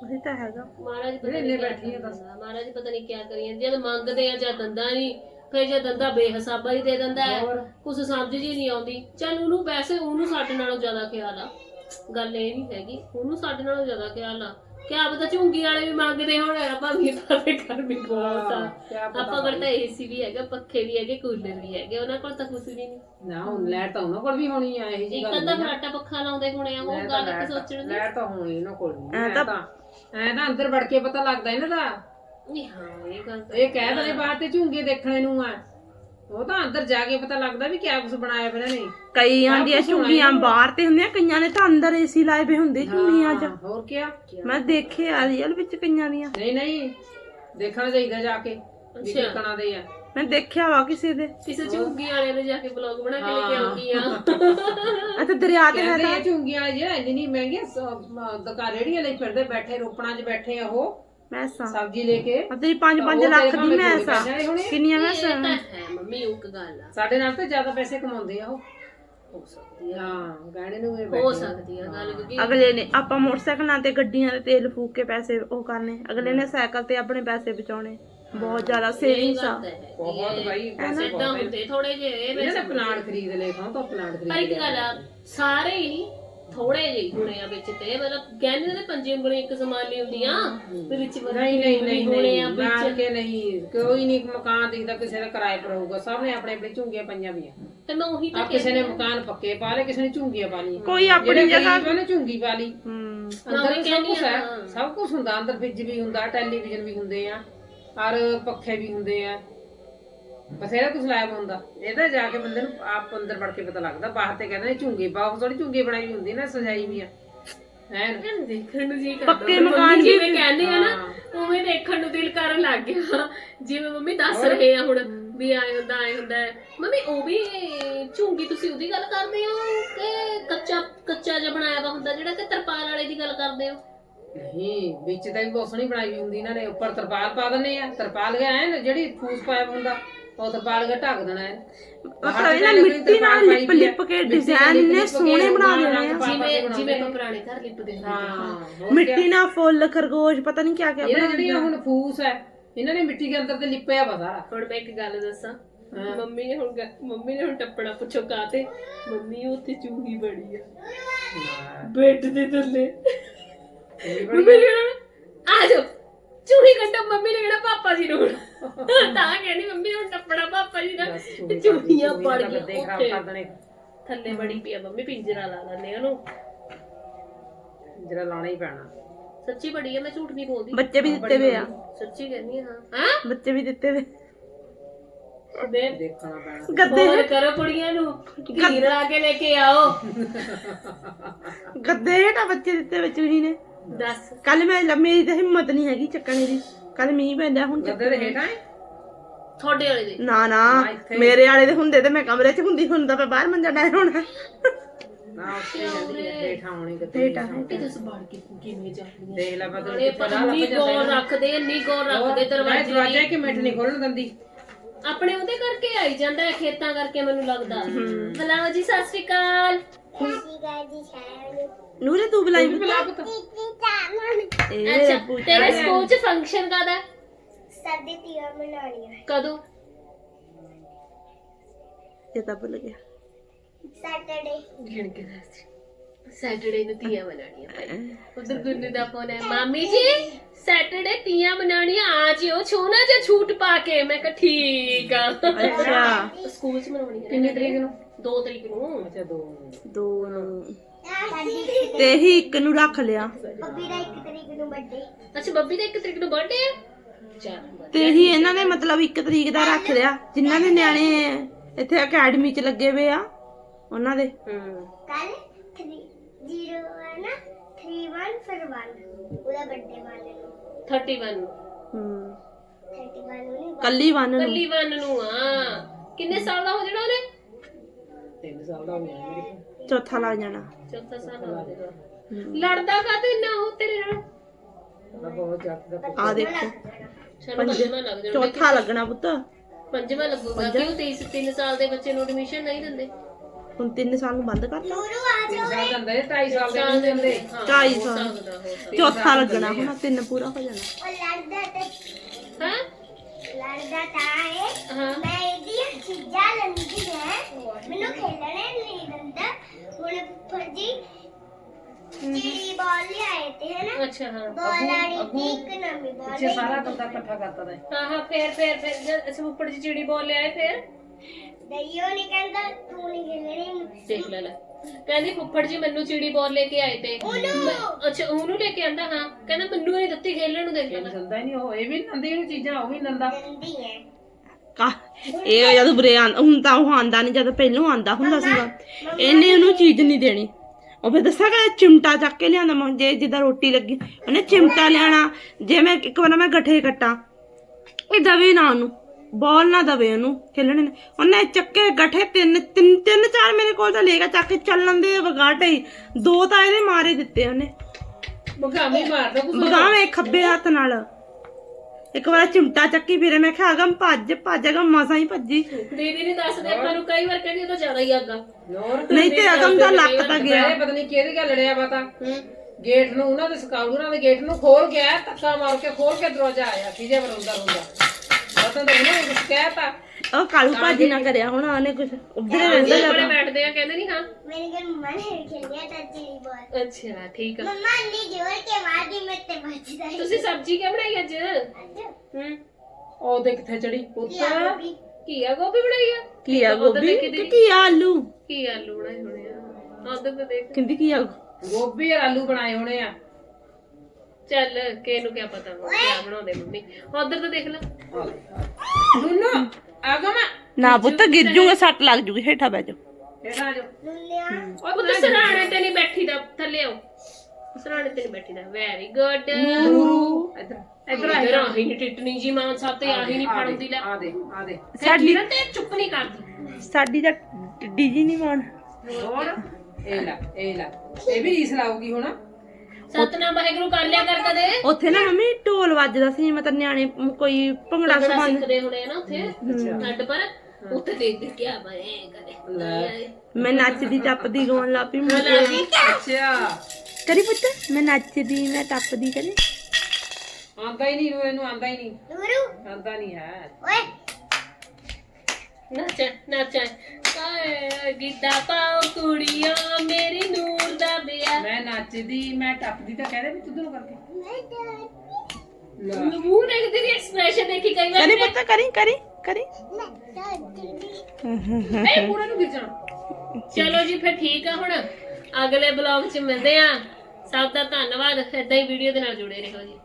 S4: ਉਹੀ ਤਾਂ ਹੈਗਾ।
S2: ਮਹਾਰਾਜ ਪਤਾ
S3: ਜਿਹੜੇ
S2: ਨਹੀਂ ਕਿਆ
S3: ਬੈਠੀ ਆ ਦੱਸ।
S2: ਕਰਦਾ। ਮਹਾਰਾਜ ਪਤਾ ਨਹੀਂ ਕੀ ਕਰੀਏ ਜਦ ਮੰਗਦੇ ਆ ਜਾਂ ਦੰਦਾ ਨਹੀਂ ਫਿਰ ਜੇ ਦੰਦਾ ਬੇਹਿਸਾਬਾ ਹੀ ਦੇ ਦਿੰਦਾ ਹੈ
S3: ਹੋਰ?
S2: ਕੁਝ ਸਮਝ ਜੀ ਨਹੀਂ ਆਉਂਦੀ। ਚੱਲ ਉਹਨੂੰ ਵੈਸੇ ਉਹਨੂੰ ਸਾਡੇ ਨਾਲੋਂ ਜ਼ਿਆਦਾ ਖਿਆਲ ਆ। ਗੱਲ ਇਹ ਨਹੀਂ ਹੈਗੀ। ਉਹਨੂੰ ਸਾਡੇ ਨਾਲੋਂ ਜ਼ਿਆਦਾ ਖਿਆਲ ਆ। ਕਿਆ ਪਤਾ ਝੁੰਗੀ ਵਾਲੇ ਵੀ ਮੰਗਦੇ ਹੋਣ ਆਪਾਂ ਵੀ ਦੇ ਘਰ ਵੀ ਬਹੁਤ ਆ।
S3: ਕਿਆ ਪਤਾ
S2: ਆਪਾਂ ਕੋਲ ਤਾਂ ਏਸੀ ਵੀ ਹੈਗਾ ਪੱਖੇ ਵੀ ਹੈਗੇ ਕੂਲਰ ਵੀ ਹੈਗੇ ਉਹਨਾਂ ਕੋਲ ਤਾਂ ਕੁਝ ਵੀ ਨਹੀਂ।
S3: ਨਾ ਹੁਣ ਲੈਟ ਤਾਂ ਉਹਨਾਂ ਕੋਲ ਵੀ ਹੋਣੀ ਆ ਇਹ ਜੀ
S2: ਇੱਕ
S3: ਗੱਲ
S2: ਅੱਧਾ। ਫਰਾਟਾ ਪੱਖਾ ਲਾਉਂਦੇ ਹੋਣੇ ਆ ਉਹ ਗੱਲ ਕਿ ਸੋਚਣ ਦੀ?
S3: ਲੈਟ ਤਾਂ ਹੋਣੀ ਉਹਨਾਂ ਕੋਲ ਵੀ
S4: ਐਂ ਤਾਂ-
S3: ਐ ਤਾਂ ਅੰਦਰ ਵੜ ਕੇ ਪਤਾ ਲੱਗਦਾ ਇਹਨਾਂ ਦਾ।
S2: ਨਹੀਂ ਹਾਂ ਇਹ ਗੱਲ ਤਾਂ
S3: ਇਹ ਕਹਿ ਦਨੇ ਬਾਹਰ ਤੇ ਝੂੰਗੇ ਦੇਖਣੇ ਨੂੰ ਆ। ਉਹ ਤਾਂ ਅੰਦਰ ਜਾ ਕੇ ਪਤਾ ਲੱਗਦਾ ਵੀ ਕਿਆ ਕੁਝ ਬਣਾਇਆ ਫਿਰ ਇਹਨੇ
S4: ਕਈਆਂ ਦੀਆਂ ਝੁੰਗੀਆਂ ਬਾਹਰ ਤੇ ਹੁੰਦੀਆਂ ਕਈਆਂ ਨੇ ਤਾਂ ਅੰਦਰ ਏਸੀ ਲਾਏ ਵੇ ਹੁੰਦੇ ਝੁੰਗੀਆਂ 'ਚ।
S3: ਹੋਰ ਕਿਆ?
S4: ਮੈਂ ਦੇਖਿਆ ਰੀਅਲ ਵਿੱਚ ਕਈਆਂ ਦੀਆਂ।
S3: ਨਹੀਂ ਨਹੀਂ ਦੇਖਣਾ ਚਾਹੀਦਾ ਜਾ ਕੇ ਵੀ
S2: ਅੱਛਾ।
S3: ਕਿੱਕਣਾ ਦੇ ਆ।
S4: ਮੈਂ ਦੇਖਿਆ ਵਾ ਕਿਸੇ ਦੇ।
S2: ਕਿਸੇ ਝੁੰਗੀ ਵਾਲੇ ਨੇ ਜਾ ਕੇ ਬਲੌਗ ਬਣਾ ਕੇ ਲੈ ਕੇ ਆਉਂਦੀ ਆ।
S4: ਆ ਤਾਂ ਦਰਿਆ ਤੇ ਹੈ
S3: ਕਹਿੰਦੇ
S4: ਤਾਂ।
S3: ਇਹ ਝੂੰਗੀਆਂ ਵਾਲੇ ਜਿਹੜਾ ਇੰਨੀ ਨਹੀਂ ਮਹਿੰਗੇ ਦੁਕਾਨ ਰੇੜੀਆਂ ਲਈ ਫਿਰਦੇ ਬੈਠੇ ਰੋਪੜਾਂ 'ਚ ਬੈਠੇ ਆ ਉਹ।
S4: ਮੈਸਾਂ
S3: ਸਬਜ਼ੀ ਲੈ ਕੇ।
S4: ਆ ਤੇਰੀ 5-5
S3: ਉਹ
S4: ਲੱਖ ਦੀ ਮੈਸ ਆ। ਕਿੰਨੀਆਂ
S2: ਇਹ
S4: ਮੈਸਾਂ
S2: ਹੈ ਮੰਮੀ ਉਹ ਗੱਲ ਆ।
S3: ਸਾਡੇ ਨਾਲ ਤੇ ਜ਼ਿਆਦਾ ਪੈਸੇ ਕਮਾਉਂਦੇ ਆ ਉਹ।
S2: ਹੋ ਸਕਦੀ ਆ।
S3: ਹਾਂ ਗਹਿਣੇ ਨੂੰ ਇਹ
S2: ਹੋ
S3: ਬੈਠੇ ਆ।
S2: ਸਕਦੀ ਆ ਗੱਲ ਕਿਉਂਕਿ
S4: ਅਗਲੇ ਨੇ ਆਪਾਂ ਮੋਟਰਸਾਈਕਲਾਂ ਤੇ ਗੱਡੀਆਂ ਤੇ ਤੇਲ ਫੂਕ ਕੇ ਪੈਸੇ ਉਹ ਕਰਨੇ। ਅਗਲੇ ਨੇ ਸਾਈਕਲ ਤੇ ਆਪਣੇ ਪੈਸੇ ਬਚਾਉਣੇ। ਬਹੁਤ ਜ਼ਿਆਦਾ ਸੇਵਿੰਗਸ ਆ।
S3: ਬਹੁਤ ਬਾਈ ਪੈਸੇ
S2: ਇਦਾਂ ਹੁੰਦੇ ਥੋੜੇ ਜਿਹੇ
S3: ਇਹਨਾਂ ਨੇ ਪਲਾਨ ਖਰੀਦ ਲਏ ਖਾਂ ਤਾਂ ਪਲਾਨ
S2: ਪਰ
S3: ਖਰੀਦ
S2: ਇੱਕ ਗੱਲ ਆ ਸਾਰੇ ਹੀ ਥੋੜੇ ਜਿਹੇ ਹੁਣੇ ਆ ਵਿੱਚ ਤੇ ਮਤਲਬ ਕਹਿੰਦੇ ਨੇ ਪੰਜੇ ਉਂਗਲੀਆਂ ਇੱਕ ਸਮਾਨ ਨਹੀਂ ਹੁੰਦੀਆਂ ਤੇ ਵਿੱਚ
S3: ਨਹੀਂ ਨਹੀਂ ਨਹੀਂ
S2: ਹੋਣੇ ਆ
S3: ਨਹੀਂ
S2: ਵਿੱਚ।
S3: ਮਾਰ ਕੇ ਨਹੀਂ ਕੋਈ ਨਹੀਂ ਮਕਾਨ ਦਿਖਦਾ ਕਿਸੇ ਦਾ ਕਿਰਾਏ ਪਰ ਹੋਊਗਾ ਸਭ ਨੇ ਆਪਣੇ ਆਪਣੇ ਝੁੰਗੀਆਂ ਪਈਆਂ ਵੀ ਆ
S2: ਤੇ ਮੈਂ ਉਹੀ ਤਾਂ
S3: ਕਿਸੇ ਨੇ ਮਕਾਨ ਪੱਕੇ ਪਾ ਲਏ ਕਿਸੇ ਨੇ ਝੁੰਗੀਆਂ ਪਾ ਲਈਆਂ
S4: ਕੋਈ ਆਪਣੀ ਜਗ੍ਹਾ
S3: ਗਰੀਬ ਆ ਨੇ ਝੁੰਗੀ ਪਾ ਲਈ।
S4: ਹੂੰ
S3: ਅੰਦਰ
S2: ਉਹੀ
S3: ਸਭ
S2: ਕਹਿੰਦੀ
S3: ਕੁਝ ਹੈ
S2: ਆ।
S3: ਸਭ ਕੁਝ ਹੁੰਦਾ ਅੰਦਰ ਫ੍ਰਿਜ ਵੀ ਹੁੰਦਾ ਟੈਲੀਵਿਜ਼ਨ ਵੀ ਹੁੰਦੇ ਆ ਔਰ ਪੱਖੇ ਵੀ ਹੁੰਦੇ ਆ। ਬਥੇਰਾ ਕੁਝ ਲਾਇਆ ਹੁੰਦਾ। ਇਹਦਾ ਜਾ ਕੇ ਬੰਦੇ ਨੂੰ ਆਪ ਅੰਦਰ ਵੜ ਕੇ ਪਤਾ ਲੱਗਦਾ। ਬਾਹਰ ਤੇ ਕਹਿੰਦੇ ਨੇ ਝੁੰਗੀ ਬਾਹਰ ਥੋੜੀ ਝੁੰਗੀ ਬਣਾਈ ਹੁੰਦੀ ਨਾ ਸਜਾਈ ਵੀ ਆ। ਹੈ?
S2: ਦੇਖਣ ਨੂੰ ਜੀ ਕਰਦਾ
S4: ਪੱਕੇ ਮਕਾਨ ਵੀ-
S2: ਜਿਵੇਂ ਕਹਿੰਦੇ ਆ ਨਾ ਉਵੇਂ ਦੇਖਣ ਨੂੰ ਦਿਲ ਕਰਨ ਲੱਗ ਗਿਆ। ਜਿਵੇਂ ਮੰਮੀ ਦੱਸ ਰਹੇ ਆ ਹੁਣ ਵੀ ਆਏ ਹੁੰਦਾ ਆਏ ਹੁੰਦਾ ਹੈ। ਮੰਮੀ ਉਹ ਵੀ ਝੂੰਗੀ ਤੁਸੀਂ ਉਹਦੀ ਗੱਲ ਕਰਦੇ ਹੋ ਕਿ ਕੱਚਾ ਕੱਚਾ ਜਿਹਾ ਬਣਾਇਆ ਵਾ ਹੁੰਦਾ ਜਿਹੜਾ ਕਿ ਤਰਪਾਲ ਵਾਲੇ ਦੀ ਗੱਲ ਕਰਦੇ ਹੋ?
S3: ਨਹੀਂ ਵਿੱਚ ਤਾਂ ਵੀ ਬਹੁਤ ਸੋਹਣੀ ਬਣਾਈ ਹੁੰਦੀ ਇਹਨਾਂ ਨੇ। ਉੱਪਰ ਤਰਪਾਲ ਪਾ ਦਿੰਦੇ ਆ। ਤਰਪਾਲ ਗਿਆ ਜਿਹੜੀ ਫੂਸ ਪਾਇਆ ਹੁੰਦਾ। ਉਹ ਤਰਪਾਲ ਗਾ ਢੱਕ ਦੇਣਾ ਹੈ।
S4: ਮਤਲਬ ਇਹਨਾਂ ਮਿੱਟੀ ਨਾਲ ਲਿਪ ਲਿਪ ਕੇ ਡਿਜ਼ਾਈਨ ਇੰਨੇ ਸੋਹਣੇ ਬਣਾ ਦੇਣੇ ਆ।
S2: ਜਿਵੇਂ ਜਿਵੇਂ ਆਪਾਂ ਪੁਰਾਣੇ ਘਰ ਲਿਪਦੇ ਹੁੰਦੇ
S3: ਹਾਂ
S4: ਮਿੱਟੀ ਨਾਲ ਫੁੱਲ ਖਰਗੋਸ਼ ਪਤਾ ਨਹੀਂ ਕਿਆ ਕਿਆ
S3: ਇਹਨਾਂ ਜਿਹੜੀਆਂ ਹੁਣ ਫੂਸ ਹੈ। ਇਹਨਾਂ ਨੇ ਮਿੱਟੀ ਦੇ ਅੰਦਰ ਤੇ ਲਿਪਿਆ ਵਾ ਸਾਰਾ।
S2: ਹੁਣ ਮੈਂ ਇੱਕ ਗੱਲ ਦੱਸਾਂ। ਮੰਮੀ ਨੇ ਹੁਣ ਮੰਮੀ ਨੇ ਹੁਣ ਟੱਪਣਾ ਪੁੱਛੋ ਕਾਤੇ ਮੰਮੀ ਉੱਥੇ ਚੂਹੀ ਬੜੀ ਆ। ਬੈੱਡ ਦੇ ਥੱਲੇ। ਮੰਮੀ ਆ ਜਾਓ। ਚੂਹੀ ਕੱਢੋ ਮੰਮੀ ਨੇ ਕਿਹੜਾ ਪਾਪਾ ਜੀ ਨੂੰ। ਤਾਂ ਕਹਿੰਦੀ ਮੰਮੀ ਹੁਣ ਟੱਪਣਾ ਪਾਪਾ ਜੀ ਦਾ। ਚੂਹੀਆਂ ਪੜ ਗਈਆਂ
S3: ਖਰਾਬ
S2: ਉੱਥੇ।
S3: ਕਰ ਦੇਣੇ
S2: ਥੱਲੇ ਬੜੀ ਪਈ ਆ ਮੰਮੀ ਪਿੰਜਰਾ ਲਾ ਲੈਂਦੇ ਆ ਉਹਨੂੰ।
S3: ਜਿਹੜਾ ਲਾਣਾ ਹੀ ਪੈਣਾ।
S2: ਸੱਚੀ ਬੜੀ ਆ ਮੈਂ ਝੂਠ ਨਹੀਂ ਬੋਲਦੀ।
S4: ਬੱਚੇ ਵੀ ਦਿੱਤੇ ਵੇ ਆ।
S2: ਸੱਚੀ ਕਹਿੰਦੀ ਹਾਂ। ਹਾਂ?
S4: ਬੱਚੇ ਵੀ ਦਿੱਤੇ ਵੇ।
S2: ਦੇ।
S3: ਦੇਖਣਾ ਪੈਣਾ।
S4: ਗੱਦੇ।
S2: ਫੋਨ ਕਰੋ ਕੁੜੀਆਂ ਨੂੰ ਘੀ ਰਲਾ ਕੇ ਲੈ ਕੇ ਆਓ।
S4: ਗੱਦੇ ਹੇਠਾਂ ਬੱਚੇ ਦਿੱਤੇ ਵਿੱਚ ਵੀ ਨੇ।
S2: ਦੱਸ।
S4: ਕੱਲ ਮੈਂ ਮੇਰੀ ਤਾਂ ਹਿੰਮਤ ਨਹੀਂ ਹੈਗੀ ਚੱਕਣ ਦੀ। ਕੱਲ ਮੀਂਹ ਪੈਂਦਾ ਹੁਣ ਚੱਕ-
S3: ਦੇ ਹੇਠਾਂ ਹੈ?
S2: ਤੁਹਾਡੇ ਵਾਲੇ ਦੇ।
S4: ਨਾ ਨਾ ਮੇਰੇ ਵਾਲੇ ਦੇ ਹੁੰਦੇ ਤੇ ਮੈਂ ਕਮਰੇ 'ਚ ਹੁੰਦੀ ਹੁੰਦਾ ਮੈਂ ਬਾਹਰ ਮੰਜਾ ਡਾਇਆ ਹੋਣਾ।
S3: ਨਾ ਉੱਥੇ ਜਾਂਦੀ ਹੈ ਹੇਠਾਂ ਆਉਣੀ ਗੱਦੇ ਹੇਠਾਂ।
S2: ਇਹ ਦੱਸ ਬਾੜ ਕੇ ਕਿਵੇਂ ਜਾਂਦੀਆਂ
S3: ਦੇਖ ਲੈ ਬਦਲ
S2: ਇਹ ਪਤਾ ਨਹੀਂ ਗੌਰ ਰੱਖਦੇ ਇੰਨੀ ਗੌਰ ਰੱਖਦੇ ਦਰਵਾਜ਼ੇ ਦੀ।
S3: ਦਰਵਾਜ਼ਾ ਕਿ ਮਿੰਟ ਨਹੀਂ ਖੋਲਣ ਦਿੰਦੀ।
S2: ਆਪਣੇ ਉਹਦੇ ਕਰਕੇ ਆਈ ਜਾਂਦਾ ਹੈ ਖੇਤਾਂ ਕਰਕੇ ਮੈਨੂੰ ਲੱਗਦਾ। ਬੁਲਾਓ ਜੀ ਸਤਿ ਸ਼੍ਰੀ ਅਕਾਲ।
S4: ਨੂਰੇ ਤੂੰ ਬੁਲਾਈ
S3: ਬੁਲਾ ਪੁੱਤ।
S2: ਅੱਛਾ ਤੇਰੇ ਸਕੂਲ 'ਚ ਫੰਕਸ਼ਨ ਕਾਦਾ
S5: ਸਾਡੇ ਤੀਆਂ ਮਨਾਉਣੀਆਂ
S2: ਕਦੋਂ?
S4: ਇਹ ਤਾਂ ਭੁੱਲ ਗਿਆ।
S5: ਸੈਟਰਡੇ
S2: ਗਿਣ ਕੇ ਦੱਸ। ਸੈਟਰਡੇ ਨੂੰ ਤੀਆਂ ਮਨਾਣੀਆਂ ਭਾਈ। ਉਧਰ ਗੁੰਨੂ ਦਾ ਫੋਨ ਹੈ ਮਾਮੀ ਜੀ ਸੈਟਰਡੇ ਤੀਆਂ ਮਨਾਣੀਆਂ ਆ ਜਿਓ ਛੋਨਾ ਜੇ ਛੂਟ ਪਾ ਕੇ। ਮੈਂ ਕਿਹਾ ਠੀਕ ਆ।
S4: ਅੱਛਾ।
S2: ਸਕੂਲ 'ਚ ਮਨਾਉਣੀਆਂ ਕਿੰਨੀ ਤਰੀਕ ਨੂੰ? 2 ਤਰੀਕ ਨੂੰ।
S3: ਅੱਛਾ ਦੋ
S4: ਦੋ ਨੂੰ। ਤੇ ਹੀ ਇੱਕ ਨੂੰ ਰੱਖ ਲਿਆ।
S5: ਬੱਬੀ ਦਾ ਇੱਕ ਤਰੀਕ ਨੂੰ ਬਰਥਡੇ
S2: ਅੱਛਾ ਬੱਬੀ ਦਾ 1 ਤਰੀਕ ਨੂੰ ਬਰਥਡੇ ਆ? ਚੱਲ
S4: ਤੇ ਹੀ ਇਹਨਾਂ ਨੇ ਮਤਲਬ ਇੱਕ ਤਰੀਕ ਦਾ ਰੱਖ ਲਿਆ। ਜਿਨ੍ਹਾਂ ਦੇ ਨਿਆਣੇ ਇੱਥੇ ਅਕੈਡਮੀ 'ਚ ਲੱਗੇ ਹੋਏ ਆ ਉਹਨਾਂ ਦੇ।
S2: ਹੂੰ।
S5: ਕੱਲ 3 0 ਹੈ ਨਾ 31 ਫਿਰ 1 ਉਹਦਾ ਬਰਥਡੇ ਵਾਲੇ ਨੂੰ
S2: 31 ਨੂੰ
S4: ਹੂੰ
S5: 31 ਨੂੰ ਨਹੀਂ
S4: ਕੱਲੀ ਵਨ ਨੂੰ।
S2: ਕੱਲੀ ਵਨ ਨੂੰ ਆ ਕਿੰਨੇ ਸਾਲ ਦਾ ਹੋ ਜਾਣਾ ਉਹਨੇ?
S3: 3 ਸਾਲ ਦਾ ਹੋ ਗਿਆ ਮੇਰੇ ਕੋਲ
S4: ਚੌਥਾ ਲੱਗ ਜਾਣਾ।
S2: ਚੌਥਾ ਸਾਲ ਹੋ ਜਾਏਗਾ ਲੜਦਾ ਕਾ ਤੇ ਨਾ ਉਹ ਤੇਰੇ ਨਾਲ?
S3: ਉਹਦਾ ਬਹੁਤ ਜੱਟ ਦਾ ਪੁੱਤ।
S4: ਆ ਦੇਖੋ।
S2: ਚਲੋ ਪੰਜਵਾਂ ਲੱਗ ਜਾਣਾ।
S4: ਚੌਥਾ ਲੱਗਣਾ ਪੁੱਤ।
S2: ਪੰਜਵਾਂ ਲੱਗੂਗਾ ਕਿਉਂ 23 3 ਸਾਲ ਦੇ ਬੱਚੇ ਨੂੰ ਐਡਮਿਸ਼ਨ ਨਹੀਂ ਦਿੰਦੇ?
S4: ਹੁਣ 3 ਸਾਲ ਨੂੰ ਬੰਦ ਕਰਤਾ?
S5: ਨੂਰੂ ਆ
S3: ਤਿੰਨ ਸਾਲ ਦਾ ਹੁੰਦਾ ਇਹ 2.5 ਸਾਲ ਦੇ ਨਹੀਂ ਦਿੰਦੇ
S2: ਹਾਂ,
S4: ਢਾਈ
S2: ਹੋ
S4: ਸਾਲ।
S2: ਸਕਦਾ, ਹੋ ਸਕਦਾ।
S4: ਚੌਥਾ ਲੱਗਣਾ ਹੁਣ ਤਿੰਨ ਪੂਰਾ ਹੋ ਜਾਣਾ।
S5: ਉਹ ਲੜਦਾ ਤੇ
S2: ਹਾਂ?
S5: ਲੜਦਾ ਤਾਂ ਹੈ
S2: ਹਾਂ।
S5: ਮੈਂ ਇਹਦੀ ਚੀਜ਼ਾਂ ਲੰਦੀ ਹੈ। ਮੈਨੂੰ ਖੇਲਣੇ ਨਹੀਂ ਦਿੰਦਾ। ਹੁਣ ਫਰਜੀ ਚਿੜੀ ਬਾਲ ਲਿਆਏ ਤੇ ਹੈ ਨਾ?
S2: ਅੱਛਾ ਹਾਂ।
S5: ਬਾਲ ਦੀ ਇੱਕ ਨਵੀਂ ਬਾਲ
S3: ਪਿੱਛੇ ਸਾਰਾ ਬੰਦਾ ਇਕੱਠਾ ਕਰਤਾ ਦਾ
S2: ਹਾਂ ਹਾਂ ਫੇਰ ਫੇਰ ਫੇਰ। ਜਦ ਉੱਪਰ ਜੀ ਚਿੜੀ ਬੋਲ ਲਿਆਏ ਫੇਰ?
S5: ਦਈਓ ਨਹੀਂ ਕਹਿੰਦਾ ਤੂੰ ਨਹੀਂ ਖੇਲਣੀ
S2: ਦੇਖ ਲੈ ਲੈ। ਕਹਿੰਦੀ ਫੁੱਫੜ ਜੀ ਮੈਨੂੰ ਚਿੜੀ ਬੋਲ ਲੈ ਕੇ ਆਏ ਤੇ। ਮੈਂ- ਅੱਛਾ ਉਹਨੂੰ ਲੈ ਕੇ ਆਂਦਾ ਹਾਂ। ਕਹਿੰਦਾ ਮੈਨੂੰ ਨਹੀਂ ਦਿੱਤੀ ਖੇਲਣ ਨੂੰ ਦੇਖ ਲੈ
S3: ਦਿੰਦਾ ਹੀ ਨਹੀਂ ਉਹ ਇਹ ਵੀ ਨੀ ਦਿੰਦੀ ਇਹਨੂੰ ਚੀਜ਼ਾਂ ਉਹ ਵੀ ਨੀ ਦਿੰਦਾ।
S5: ਦਿੰਦੀ ਹੈ
S4: ਕਾ ਇਹ ਜਦ ਬੁਰੇ ਆਂ ਹੁਣ ਤਾਂ ਉਹ ਆਂਦਾ ਨਹੀਂ ਜਦ ਪਹਿਲੋਂ ਆਂਦਾ ਹੁੰਦਾ ਸੀਗਾ। ਇਹਨੇ ਉਹਨੂੰ ਚੀਜ਼ ਨਹੀਂ ਦੇਣੀ। ਉਹ ਫਿਰ ਦੱਸਿਆ ਕਿ ਚਿਮਟਾ ਚੱਕ ਕੇ ਲਿਆਂਦਾ ਮੈਂ ਜੇ ਜਿੱਦਾਂ ਰੋਟੀ ਲੱਗੀ। ਉਹਨੇ ਚਿਮਟਾ ਲਿਆਣਾ ਜੇ ਮੈਂ ਇੱਕ ਵਾਰ ਮੈਂ ਗੱਠੇ ਕੱਟਾਂ ਇਹ ਦਵੇ ਨਾ ਉਹਨੂੰ। ਬੋਲ ਨਾ ਦਵੇ ਉਹਨੂੰ ਖੇਲਣੇ ਨੇ ਉਹਨੇ ਚੱਕੇ ਗੱਠੇ ਤਿੰਨ ਤਿੰਨ ਤਿੰਨ ਚਾਰ ਮੇਰੇ ਕੋਲ ਤਾਂ ਲੈ ਕੇ ਚੱਕ ਕੇ ਚੱਲਣ ਦੇ ਵਗਾਟੇ ਹੀ ਦੋ ਤਾਂ ਇਹਦੇ ਮਾਰੇ ਦਿੱਤੇ ਉਹਨੇ।
S3: ਮੁਕਾਮੀ ਮਾਰਦਾ ਕੁਝ
S4: ਬਗਾਵੇਂ ਖੱਬੇ ਹੱਥ ਨਾਲ। ਇੱਕ ਵਾਰ ਚਿਮਟਾ ਚੱਕੀ ਫਿਰੇ ਮੈਂ ਕਿਹਾ ਅਗਮ ਭੱਜ ਭੱਜ ਅਗਮ ਮਸਾਂ ਹੀ ਭੱਜੀ।
S2: ਦੀਦੀ ਨਹੀਂ ਦੱਸਦੇ ਆਪਾਂ ਨੂੰ ਕਈ ਵਾਰ ਕਹਿੰਦੀ ਉਹ ਤਾਂ ਜ਼ਿਆਦਾ ਹੀ ਆਗਾ
S3: ਹੋਰ
S4: ਨਹੀਂ ਤੇ ਅਗਮ ਦਾ ਲੱਕ ਤਾਂ ਗਿਆ।
S3: ਦੁਪਹਿਰੇ ਪਤਾ ਨਹੀਂ ਕਿਹਦੇ ਗੱਲ ਲੜਿਆ ਵਾ ਤਾਂ। ਗੇਟ ਨੂੰ ਉਹਨਾਂ ਦੇ ਸਕਾਊਟ ਉਹਨਾਂ ਦੇ ਗੇਟ ਨੂੰ ਖੋਲ ਗਿਆ ਧੱਕਾ ਮਾਰ ਕੇ ਖੋਲ ਕੇ ਦਰਵਾਜ਼ਾ ਆਇਆ ਕਿਜੇ ਬਰੋਂਦਾ ਰੋਂਦਾ ਪਤਾ ਤਾਂ ਉਹਨੇ ਕੁਝ ਕਹਿਤਾ
S4: ਉਹ ਕਾਲੂ ਭਾਜੀ ਨਾ ਕਰਿਆ ਹੁਣ ਉਹਨੇ ਕੁਝ ਉਧਰੇ ਰਹਿੰਦਾ
S2: ਬੜੇ ਬੈਠਦੇ ਆ ਕਹਿੰਦੇ ਨਹੀਂ ਹਾਂ।
S5: ਮੇਰੇ ਘਰ ਮੰਮਾ ਨੇ ਖੇਲਿਆ ਤਾਂ ਚਿੜੀ ਬਾਲ
S2: ਅੱਛਾ ਠੀਕ ਆ।
S5: ਮੰਮਾ ਨੇ ਜੋਰ ਕੇ ਮਾਰਦੀ ਮੈਂ ਤੇ ਬਚਦਾ ਹੀ
S2: ਤੁਸੀਂ ਸਬਜ਼ੀ ਕਿਆ ਬਣਾਈ ਅੱਜ? ਹੂੰ।
S3: ਉਹ ਦੇ ਕਿੱਥੇ ਚੜੀ ਪੁੱਤ।
S2: ਘੀਆ ਗੋਭੀ। ਬਣਾਈ ਆ?
S4: ਕੀਆ
S2: ਉੱਧਰ
S4: ਗੋਭੀ?
S2: ਦੀਦੀ।
S4: ਕੀ ਆਲੂ?
S2: ਕੀ ਆਲੂ ਬਣਾਏ ਹੋਣੇ ਆ। ਉਧਰ ਤੇ ਦੇਖ।
S4: ਕਹਿੰਦੀ ਕੀ ਆ
S3: ਗੋਭੀ ਔਰ ਆਲੂ ਬਣਾਏ ਹੋਣੇ ਆ।
S2: ਚੱਲ ਕੇ ਨੂੰ ਕਿਆ ਪਤਾ ਵਾ ਕਿਆ ਬਣਾਉਂਦੇ ਮੰਮੀ। ਉਧਰ ਤਾਂ ਦੇਖ ਲੈ।
S3: ਦੁੰਨੋ ਆਗਮ
S4: ਨਾ ਪੁੱਤ ਗਿਰ ਜੂਗਾ ਸੱਟ ਲੱਗ ਜੂਗੀ ਹੇਠਾਂ ਬਹਿ ਜਾ
S3: ਇਹਦਾ ਜੋ
S5: ਲੁੱਲਿਆ
S2: ਉਹ ਤਾਂ ਸਰਾਣੇ ਤੇ ਨਹੀਂ ਬੈਠੀ ਦਾ ਥੱਲੇ ਆਓ। ਸਰਾਣੇ ਤੇ ਨਹੀਂ ਬੈਠੀ ਦਾ। ਵੈਰੀ ਗੁੱਡ
S3: ਇੱਧਰ
S2: ਇਧਰ ਇਧਰ ਆਹੀ ਨਹੀਂ ਟਿੱਟਣੀ ਜੀ ਮਾਂ ਸਾਤੇ ਆਹੀ ਨਹੀਂ ਫੜਦੀ ਲੈ।
S3: ਆ ਦੇ ਆ ਦੇ।
S2: ਸਾਡੀ ਤੇ ਚੁੱਪ ਨਹੀਂ ਕਰਦੀ।
S4: ਸਾਡੀ ਤਾਂ ਟਿੱਡੀ ਜੀ ਨਹੀਂ ਮਾਣ
S3: ਹੋਰ ਇਹ ਲੈ ਇਹ ਲੈ। ਇਹ ਵੀ ਰੀਸ ਲਾਊਗੀ ਹੁਣ।
S2: ਸਤਨਾਮ ਵਾਹਿਗੁਰੂ ਕਰ ਲਿਆ ਕਰ ਕਦੇ।
S4: ਉੱਥੇ ਨਾ ਮੰਮੀ ਢੋਲ ਵੱਜਦਾ ਸੀ ਮਤਲਬ ਨਿਆਣੇ ਮ- ਕੋਈ ਭੰਗੜਾ ਸਿਖਾਉਂਦੇ
S2: ਸਿੱਖਦੇ ਹੋਣੇ ਆ ਨਾ ਉੱਥੇ ਛੱਡ ਪਰ ਉੱਥੇ ਦੇਖ ਦੇਖ ਕੇ ਆ ਬਏ ਕਦੇ।
S3: ਲੈ।
S4: ਮੈਂ ਨੱਚਦੀ ਟੱਪਦੀ ਗਾਉਣ ਲੱਗ ਪਈ ਮੈਂ
S3: ਅੱਛਾ।
S4: ਕਰੀ ਪੁੱਤ ਮੈਂ ਨੱਚਦੀ ਮੈਂ ਟੱਪਦੀ ਕਰੀ।
S3: ਆਂਦਾ ਹੀ ਨਹੀਂ ਇਹਨੂੰ ਇਹਨੂੰ ਆਂਦਾ ਹੀ ਨਹੀਂ।
S5: ਨੂਰੂ
S3: ਆਂਦਾ ਨਹੀਂ ਹੈ।
S5: ਓਏ।
S2: ਨੱਚ ਨੱਚ। ਕਾਏ ਗਿੱਧਾ ਪਾਓ ਕੁੜੀਆਂ ਮੇਰੀ ਨੂਰ ਦਾ ਵਿਆਹ।
S3: ਮੈਂ ਨੱਚਦੀ ਮੈਂ ਟੱਪਦੀ ਤਾਂ ਕਹਦੇ ਵੀ ਤੁੱਧ ਨੂੰ ਕਰਕੇ।
S2: ਮੂੰਹ ਦੇਖਦੀ ਦੀ ਐਕਸਪ੍ਰੈਸ਼ਨ ਦੇਖੀ ਕਈ ਵਾਰ
S4: ਕਰੀ ਪੁੱਤ ਕਰੀ ਕਰੀ ਕਰੀ।
S3: ਇਹ ਪੂਰੇ ਨੂੰ ਗਿਰ ਜਾਣਾ
S2: ਚਲੋ ਜੀ ਫਿਰ ਠੀਕ ਆ ਹੁਣ। ਅਗਲੇ ਬਲੌਗ 'ਚ ਮਿਲਦੇ ਆ। ਸਭ ਦਾ ਧੰਨਵਾਦ। ਏਦਾਂ ਹੀ ਵੀਡੀਓ ਦੇ ਨਾਲ ਜੁੜੇ ਰਹੋ ਜੀ।